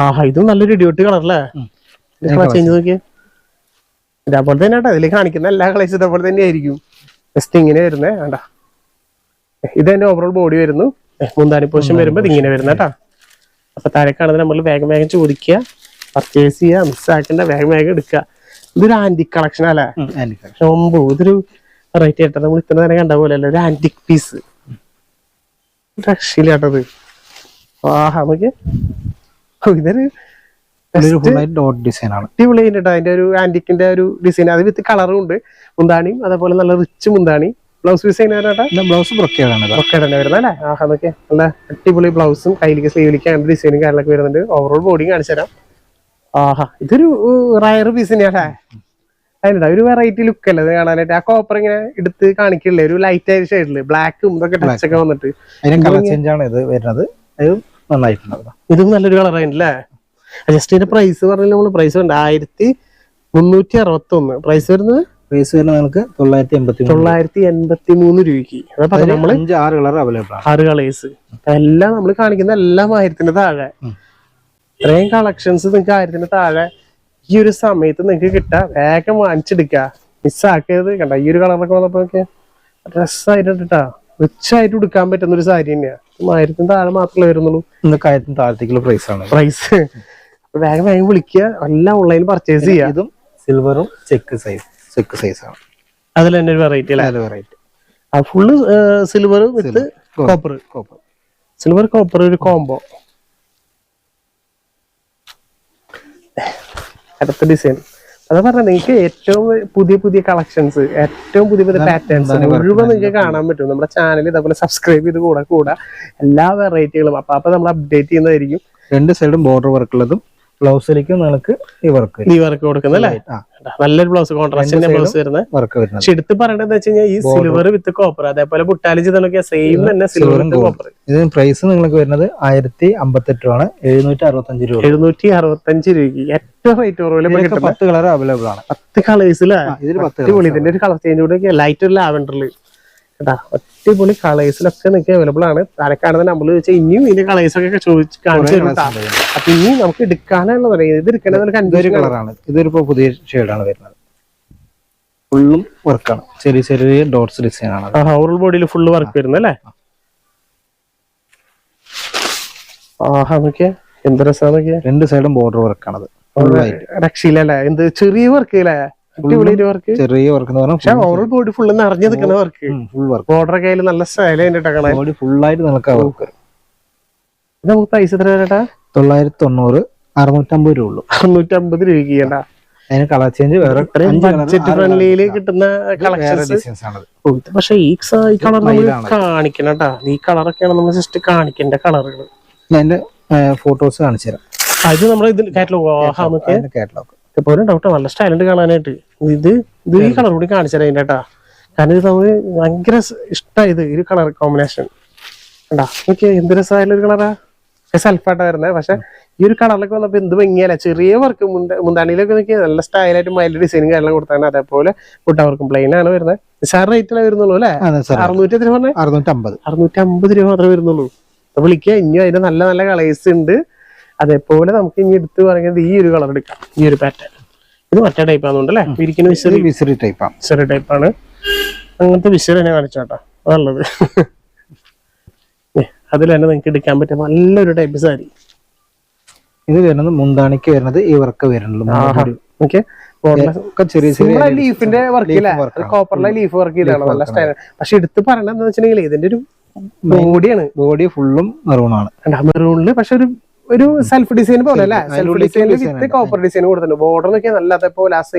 ആഹാ ഇതും നല്ലൊരു ഇടിയോട്ട് കളർ അല്ലേ കളർ ചേഞ്ച് നോക്കിയേ. ഇതേപോലെ തന്നെ കേട്ടോ ഇതിൽ കാണിക്കുന്ന എല്ലാ കളേഴ്സും ഇതേപോലെ തന്നെ ആയിരിക്കും. ജസ്റ്റ് ഇങ്ങനെ വരുന്നേ വേണ്ട ഇത് എന്റെ ഓവറോൾ ബോഡി വരുന്നു. മുന്താണി പോഷൻ വരുമ്പോൾ ഇങ്ങനെ വരുന്ന കേട്ടാ അപ്പൊ താഴേക്കാണെങ്കിൽ നമ്മൾ വേഗം വേഗം ചോദിക്കുക പർച്ചേസ് ചെയ്യുക മിസ്സാക്കേണ്ട വേഗം വേഗം എടുക്കുക. ഇതൊരു ആന്റിക് കളക്ഷൻ അല്ലേ? ഒമ്പോ ഇതൊരു വെറൈറ്റി ആയിട്ട് നമ്മൾ ഇത്ര നേരം കണ്ട പോലെ അല്ല ഒരു ആന്റിക് പീസ് രക്ഷയില്ലാട്ടത് ആഹാ നമുക്ക് ഇതൊരു അടിപൊളി അതിന്റെ ഒരു ആന്റിക്കിന്റെ ഒരു ഡിസൈൻ അത് വിത്ത് കളറും ഉണ്ട്. മുന്താണിയും അതേപോലെ നല്ല റിച്ച് മുന്താണി. ബ്ലൗസ് ഡിസൈൻ ബ്ലൗസ് ബ്രൊക്കേഡാണ് തന്നെ വരുന്നത് അല്ലേ? ആഹാ അതൊക്കെ നല്ല അടിപൊളി ബ്ലൗസും കയ്യിലേക്ക് സ്ലീവിലേക്ക് അതിന്റെ ഡിസൈനും കാര്യങ്ങളൊക്കെ വരുന്നുണ്ട്. ഓവറോൾ ബോഡിയും കാണിച്ചു തരാം. ആഹാ ഇതൊരു റയർ പീസ് തന്നെയാ അതിനാ ഒരു വെറൈറ്റി ലുക്ക് അല്ലേ കാണാനായിട്ട്? ആ കോപ്പർ ഇങ്ങനെ എടുത്ത് കാണിക്കില്ലേ? ഒരു ലൈറ്റ് ആയ ഷെയ്ഡിൽ ബ്ലാക്കും ഇതൊക്കെ ടച്ച് ഒക്കെ വന്നിട്ട്. ഇത് വരുന്നത്. നന്നായിട്ടുണ്ട് ഇതും. നല്ലൊരു കളർ കളറായില്ലേ ജസ്റ്റ് ഇതിന്റെ പ്രൈസ് പറഞ്ഞാൽ നമ്മൾ പ്രൈസ് ഉണ്ട് ആയിരത്തി മുന്നൂറ്റി അറുപത്തി ഒന്ന് പ്രൈസ് വരുന്നത് പ്രൈസ് വരുന്നത് നിങ്ങൾക്ക് തൊള്ളായിരത്തി എൺപത്തി തൊള്ളായിരത്തി എൺപത്തി മൂന്ന് രൂപയ്ക്ക് അഞ്ച് ആറ് കളർ അവൈലബിൾ ആണ്. ആറ് കളേഴ്സ്. എല്ലാം നമ്മൾ കാണിക്കുന്ന എല്ലാം ആയിരത്തിന്റെ താഴെ. ഇത്രയും കളക്ഷൻസ് നിങ്ങൾക്ക് ആയിരത്തിന്റെ താഴെ ഈ ഒരു സമയത്ത് നിങ്ങൾക്ക് കിട്ടാ. വേഗം വാങ്ങിച്ചെടുക്ക. മിസ്സാക്കിയത് കണ്ട. ഈ ഒരു കളറൊക്കെ വന്നപ്പോ നോക്കിയാ റിച്ചായിട്ട് ഉടുക്കാൻ പറ്റുന്ന ഒരു സാരി തന്നെയാണ് ആയിരത്തിന് താഴെ മാത്രമേ വരുന്നുള്ളൂ. ഇന്നൊക്കെ ആയിരത്തിന് താഴത്തേക്കുള്ള പ്രൈസ് ആണ്. പ്രൈസ് വേഗം വേഗം വിളിക്കുക. എല്ലാം ഓൺലൈനിൽ പർച്ചേസ് ചെയ്യാം. ഇതും സിൽവറും ചെക്ക് സൈസ് ചെക്ക് സൈസ് ആണ്. അതിൽ തന്നെ ഒരു വെറൈറ്റി അല്ലേ? വെറൈറ്റി ആ full silver with copper copper silver copper ഒരു കോംബോ അടുത്ത ഡിസൈൻ അതാ പറഞ്ഞ നിങ്ങൾക്ക് ഏറ്റവും പുതിയ പുതിയ കളക്ഷൻസ് ഏറ്റവും പുതിയ പുതിയ പാറ്റേൺസ് മുഴുവൻ നിങ്ങൾക്ക് കാണാൻ പറ്റും. നമ്മുടെ ചാനൽ ഇതേപോലെ സബ്സ്ക്രൈബ് ചെയ്ത് കൂടെ കൂടെ എല്ലാ വെറൈറ്റികളും അപ്പൊ അപ്പൊ നമ്മൾ അപ്ഡേറ്റ് ചെയ്യുന്നതായിരിക്കും. രണ്ട് സൈഡും ബോർഡർ വർക്ക് ഉള്ളതും ബ്ലൗസിലേക്ക് നിങ്ങൾക്ക് ഈ വർക്ക് ഈ വർക്ക് കൊടുക്കുന്നത് അല്ലേ? നല്ലൊരു ബ്ലൗസ് കോൺട്രാസ്റ്റിന്റെ ബ്ലൗസ് വരുന്നത്. വർക്ക് വരുന്നത്. പക്ഷെ എടുത്ത് പറയേണ്ടത് വെച്ച് കഴിഞ്ഞാൽ ഈ സിൽവർ വിത്ത് കോപ്പർ അതേപോലെ ബുട്ടാലി ചെയ്തൊക്കെ സെയിം തന്നെ സിൽവർ വിത്ത് കോപ്പർ ഇതിന് പ്രൈസ് നിങ്ങൾക്ക് വരുന്നത് ആയിരത്തി അമ്പത്തെട്ട് രൂപയാണ്. എഴുന്നൂറ്റി അറുപത്തഞ്ച് രൂപ. എഴുന്നൂറ്റി അറുപത്തഞ്ച് രൂപയ്ക്ക്. ഏറ്റവും റേറ്റ് കുറവിൽ കിട്ടുന്ന. പത്ത് കളർ അവൈലബിൾ ആണ്. പത്ത് കളേഴ്സിലാണ് ഇതിന് ഇതിൽ പത്ത് ഇതിന്റെ ഒരു കളർ ചേഞ്ച് കൂടെ ലൈറ്റ് ഒരു ലാവൻഡറിൽ കേട്ടാ അടിപൊളി കളേഴ്സിലൊക്കെ നിങ്ങൾക്ക് അവൈലബിൾ ആണ്. താരക്കാണെന്ന് നമ്മൾ ചോദിച്ചാൽ ഇനിയും ഇതിന്റെ കളേഴ്സ് ഒക്കെ ചോദിച്ച് കാണിച്ചു. അപ്പൊ ഇനി നമുക്ക് എടുക്കാനുള്ളത് ഇത് ഇതൊരു കൺഫ്യൂഷൻ കളറാണ് ഇതൊരു പുതിയ ഷെയ്ഡാണ് വരുന്നത്. ഫുള്ളും വർക്കാണ് ചെറിയ ചെറിയ ഡോട്ട്സ് ഡിസൈൻ ആണ് അത്. ബോഡിയിൽ ഫുള്ള് വർക്ക് വരുന്നു അല്ലേ? ആഹാ നോക്കിയേ. എന്ത് രസാ നോക്കിയേ. രണ്ട് സൈഡും ബോർഡർ വർക്കാണത് ഫുള്ളായിട്ട് എന്ത് ചെറിയ വർക്ക് അല്ലേ? അടിപൊളി വർക്ക് ചെറിയ വർക്ക് എന്ന് പക്ഷെ ഓവറോൾ ബോഡി ഫുള്ള് നിറഞ്ഞു നിൽക്കുന്ന വർക്ക് ഫുൾ വർക്ക് ബോർഡർ കയ്യിൽ നല്ല സ്റ്റൈൽ ബോഡി ഫുള്ളായിട്ട് ആയിട്ട് വർക്ക് നമുക്ക് പൈസ എത്ര വരട്ടാ തൊള്ളായിരത്തി തൊണ്ണൂറ് അറുന്നൂറ്റമ്പത് രൂപ ഉള്ളൂ. അറുന്നൂറ്റമ്പത് രൂപയ്ക്ക് ചെയ്യണ്ട അതിന് കളർ ചേഞ്ച് വേറെ ബഡ്ജറ്റ് ഫ്രണ്ട്ലിയിൽ കിട്ടുന്ന കളക്ഷൻസ് പക്ഷെ ഈ കളർ കാണിക്കണം കേട്ടാ ഈ കളറൊക്കെയാണ് നമ്മൾ ജസ്റ്റ് കാണിക്കേണ്ട കളറുകൾ അതിന്റെ ഫോട്ടോസ് കാണിച്ചു തരാം അത് നമ്മുടെ ഇതിൽ കാറ്റലോഗ് കാറ്റലോഗ് ഇതുപോലെ ഡൗട്ട് നല്ല സ്റ്റൈലുണ്ട് കാണാനായിട്ട്. ഇത് ഇത് ഈ കളർ കൂടി കാണിച്ചാൽ അതിന്റെ കേട്ടാ കാരണം ഇത് നമുക്ക് ഭയങ്കര ഇഷ്ടമായത് ഈ കളർ കോമ്പിനേഷൻ കണ്ടാ? നോക്കിയേ എന്ത് രസമായാലും ഒരു കളറാ സെൽഫായിട്ടാ വരുന്നത് പക്ഷെ ഈ ഒരു കളറിലൊക്കെ വന്നപ്പോ എന്ത് ഭംഗിയല്ല ചെറിയ വർക്ക് മുന്താണിയിലൊക്കെ നോക്കി നല്ല സ്റ്റൈലായിട്ട് മൈൽഡ് ഡിസൈനും കാര്യങ്ങളും കൊടുത്താണ് അതേപോലെ ഫുഡ് അവർക്കും പ്ലെയിൻ ആണ് വരുന്നത് നിസാർ റേറ്റിലാണ് വരുന്നുള്ളൂ അല്ലേ? അറുന്നൂറ്റി എത്ര പറഞ്ഞേ? അറുന്നൂറ്റമ്പത്. അറുന്നൂറ്റി അമ്പത് രൂപ മാത്രമേ വരുന്നുള്ളൂ. അപ്പൊ വിളിക്കുക ഇനിയും അതിന്റെ നല്ല നല്ല കളേഴ്സ് ഉണ്ട്. അതേപോലെ നമുക്ക് ഇനി എടുത്ത് പറയുന്നത് ഈ ഒരു കളർ എടുക്കാം. ഈ ഒരു പാറ്റേൺ ഇത് മറ്റേ ടൈപ്പ് ആണെന്നുണ്ട് അല്ലേ? ഇരിക്കുന്ന വിസറി വിസിറി ടൈപ്പാണ് വിസറി ടൈപ്പ് ആണ്. അങ്ങനത്തെ വിസറി തന്നെ കാണിച്ചോട്ടാ അതല്ലത് അതിൽ തന്നെ നിങ്ങൾക്ക് എടുക്കാൻ പറ്റിയ നല്ലൊരു ടൈപ്പ് സാരി. ഇത് വരുന്നത് മുന്താണിക്ക് വരുന്നത് ഈ വർക്ക് വരുന്നുള്ളൂ ഓക്കെ. ലീഫിന്റെ വർക്ക് ഇല്ല? work കോപ്പറിലെ ലീഫ് വർക്ക് ചെയ്താണ് നല്ല സ്റ്റൈൽ പക്ഷെ എടുത്ത് പറയണത് എന്താ വെച്ചിട്ടുണ്ടെങ്കിൽ ഇതിന്റെ ഒരു ബോഡിയാണ് ബോഡി ഫുള്ളും മെറൂൺ ആണ്. മെറൂണിൽ പക്ഷെ ഒരു ഒരു സെൽഫ് ഡിസൈൻ പോലെ അല്ലെ? Self design with copper design കൊടുത്തിട്ടുണ്ട്. ബോർഡർ നോക്കിയാൽ നല്ല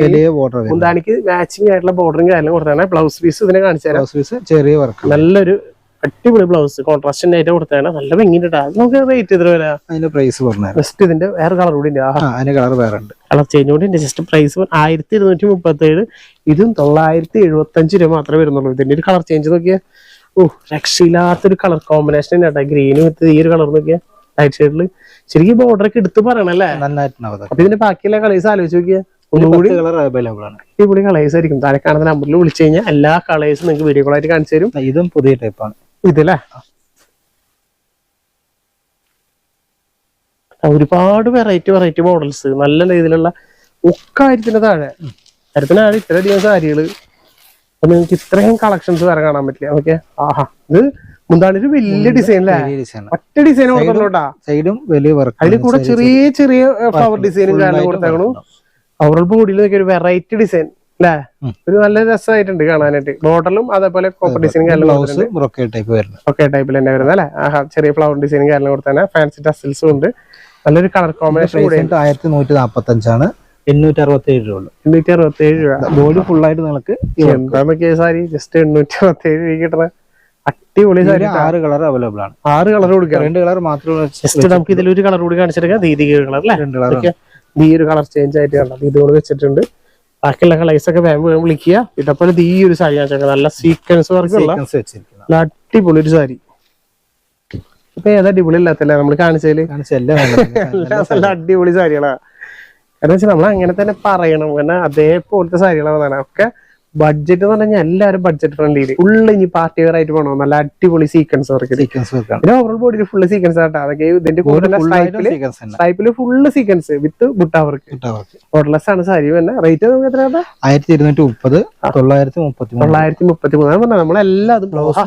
അതേപോലെ മുന്താണിക്ക് മാച്ചിങ് ആയിട്ടുള്ള ബോർഡറും കാര്യങ്ങളും കൊടുത്താണ് ബ്ലൗസ് പീസ് ഇതിനെ കാണിച്ചു ചെറിയ വർക്ക് നല്ലൊരു അടിപൊളി ബ്ലൗസ് കോൺട്രാസ്റ്റ് ആയിട്ട് കൊടുത്താണ് നല്ല ഭംഗിയുണ്ട് നമുക്ക് റേറ്റ് എത്ര വരാ. അതിന്റെ പ്രൈസ് ജസ്റ്റ് ഇതിന്റെ വേറെ കളർ കൂടി ഉണ്ട്. അതിന്റെ കളർ വേറെ ഉണ്ട്. കളർ ചേഞ്ച് കൂടി ഉണ്ട്. ജസ്റ്റ് പ്രൈസ് ആയിരത്തി ഇരുന്നൂറ്റി മുപ്പത്തി ഏഴ് ഇതും തൊള്ളായിരത്തി എഴുപത്തി അഞ്ച് രൂപ മാത്രമേ വരുന്നുള്ളൂ. ഇതിന്റെ ഒരു കളർ ചേഞ്ച് നോക്കിയാൽ ഓ രക്ഷയില്ലാത്തൊരു കളർ കോമ്പിനേഷൻ കേട്ടോ ഗ്രീനും ഈ ഒരു കളർ നോക്കിയാൽ റൈറ്റ് സൈഡിൽ ശരിക്കും ബോർഡർ ഒക്കെ എടുത്ത് പറയണല്ലേ നന്നായിട്ടുണ്ടാവും. അപ്പൊ ഇതിന്റെ ബാക്കിയുള്ള കളേഴ്സ് ആലോചിച്ച് നോക്കിയാൽ ഒന്നുകൂടി അടിപൊളി കളേഴ്സ് ആയിരിക്കും. താഴെ കാണുന്ന നമ്പറിൽ വിളിച്ചു കഴിഞ്ഞാൽ എല്ലാ കളേഴ്സും നിങ്ങൾക്ക് വീഡിയോ കോളായിട്ട് കാണിച്ചു തരും. ഇതും പുതിയ ടൈപ്പാണ് ഇതല്ലേ? ഒരുപാട് വെറൈറ്റി വെറൈറ്റി മോഡൽസ് നല്ല രീതിയിലുള്ള ഒക്കെ താഴെ. ആയിരത്തിന് താഴെ ഇത്രയധികം സാരികൾ. അപ്പൊ നിങ്ങൾക്ക് ഇത്രയും കളക്ഷൻസ് വരെ കാണാൻ പറ്റില്ല. ഓക്കെ ആഹാ. ഇത് മുന്താണി ഒരു വലിയ ഡിസൈൻ ഒറ്റ ഡിസൈൻ കൊടുത്തോട്ടാ സൈഡും വലിയ വർക്ക് അതിൽ കൂടെ ചെറിയ ചെറിയ ഫ്ലവർ ഡിസൈനും കാണാൻ കൊടുത്തേക്കണു. അവരുടെ ബോഡിയിൽ നോക്കിയ ഒരു വെറൈറ്റി ഡിസൈൻ അല്ലേ ഒരു നല്ല രസമായിട്ടുണ്ട് കാണാനായിട്ട്. ബോട്ടലും അതേപോലെ കോപ്പർ ഡിസൈനും കാര്യങ്ങളും ഒക്കെ ടൈപ്പിൽ തന്നെ വരുന്നത് അല്ലെ ചെറിയ ഫ്ലവർ ഡിസൈനും കാര്യങ്ങളും കൊടുത്തന്നെ ഫാൻസി ടസിൽസും ഉണ്ട്. നല്ലൊരു കളർ കോമ്പിനേഷൻ ആയിരത്തി നൂറ്റി നാപ്പത്തി അഞ്ചാണ് എണ്ണൂറ്റി അറുപത്തി ഏഴ് രൂപ എണ്ണൂറ്റി അറുപത്തി ഏഴ് രൂപ. ബോഡി ഫുൾ ആയിട്ട് നിങ്ങൾക്ക് എന്താന്നൊക്കെ സാരി ജസ്റ്റ് എണ്ണൂറ്റി അറുപത്തി ഏഴ് രൂപ കിട്ടണ. അടിപൊളി സാരി ആറ് കളർ അവൈലബിൾ ആണ്. ആറ് കളർ കൊടുക്കാം. രണ്ട് കളർ മാത്രമേ ജസ്റ്റ് നമുക്ക് ഒരു കളർ കൂടി കാണിച്ചെടുക്കാം. ദീതി കളർ അല്ലേ? രണ്ട് കളർ ഈ ഒരു കളർ ചേഞ്ച് ആയിട്ട് കണ്ടത് ഇത് വെച്ചിട്ടുണ്ട്. ബാക്കിയുള്ള കളേഴ്സ് ഒക്കെ വേഗം വിളിക്കുക. ഇതേപോലെ ഈ ഒരു സാരി കാണിച്ചേക്കാം നല്ല സീക്വൻസ് വർക്കുള്ള നല്ല അടിപൊളി ഒരു സാരി. ഇപ്പൊ ഏതാ അടിപൊളി ഇല്ലാത്തല്ലേ നമ്മൾ കാണിച്ചതിൽ കാണിച്ച എല്ലാം നല്ലതാണ്. എല്ലാം നല്ല അടിപൊളി സാരികളാ. കാരണം വെച്ചാൽ നമ്മൾ അങ്ങനെ തന്നെ പറയണം. കാരണം അതേപോലത്തെ സാരികളാണ് ഒക്കെ ബഡ്ജറ്റ് എന്ന് പറഞ്ഞാൽ എല്ലാവരും ബഡ്ജറ്റ് ഫ്രണ്ട്ലി ഫുള്ള് ഇനി പാർട്ടി വെയർ ആയിട്ട് പോകണം നല്ല അടിപൊളി സീക്വൻസ് വർക്ക് സീക്വൻസ് പിന്നെ ബോഡിയിൽ ഫുള്ള് സീക്വൻസ് ആട്ടോ. അതൊക്കെ ഇതിന്റെ ടൈപ്പിൽ full full sequence with ബുട്ടാ work borderless ആണ് സാരി തന്നെ റേറ്റ് നമുക്ക് എത്ര ആയിരത്തി ഇരുന്നൂറ്റി മുപ്പത് തൊള്ളായിരത്തി മുപ്പത്തി തൊള്ളായിരത്തി മുപ്പത്തി മൂന്ന് പറഞ്ഞാൽ നമ്മളെല്ലാം അത് ബ്ലൗസ്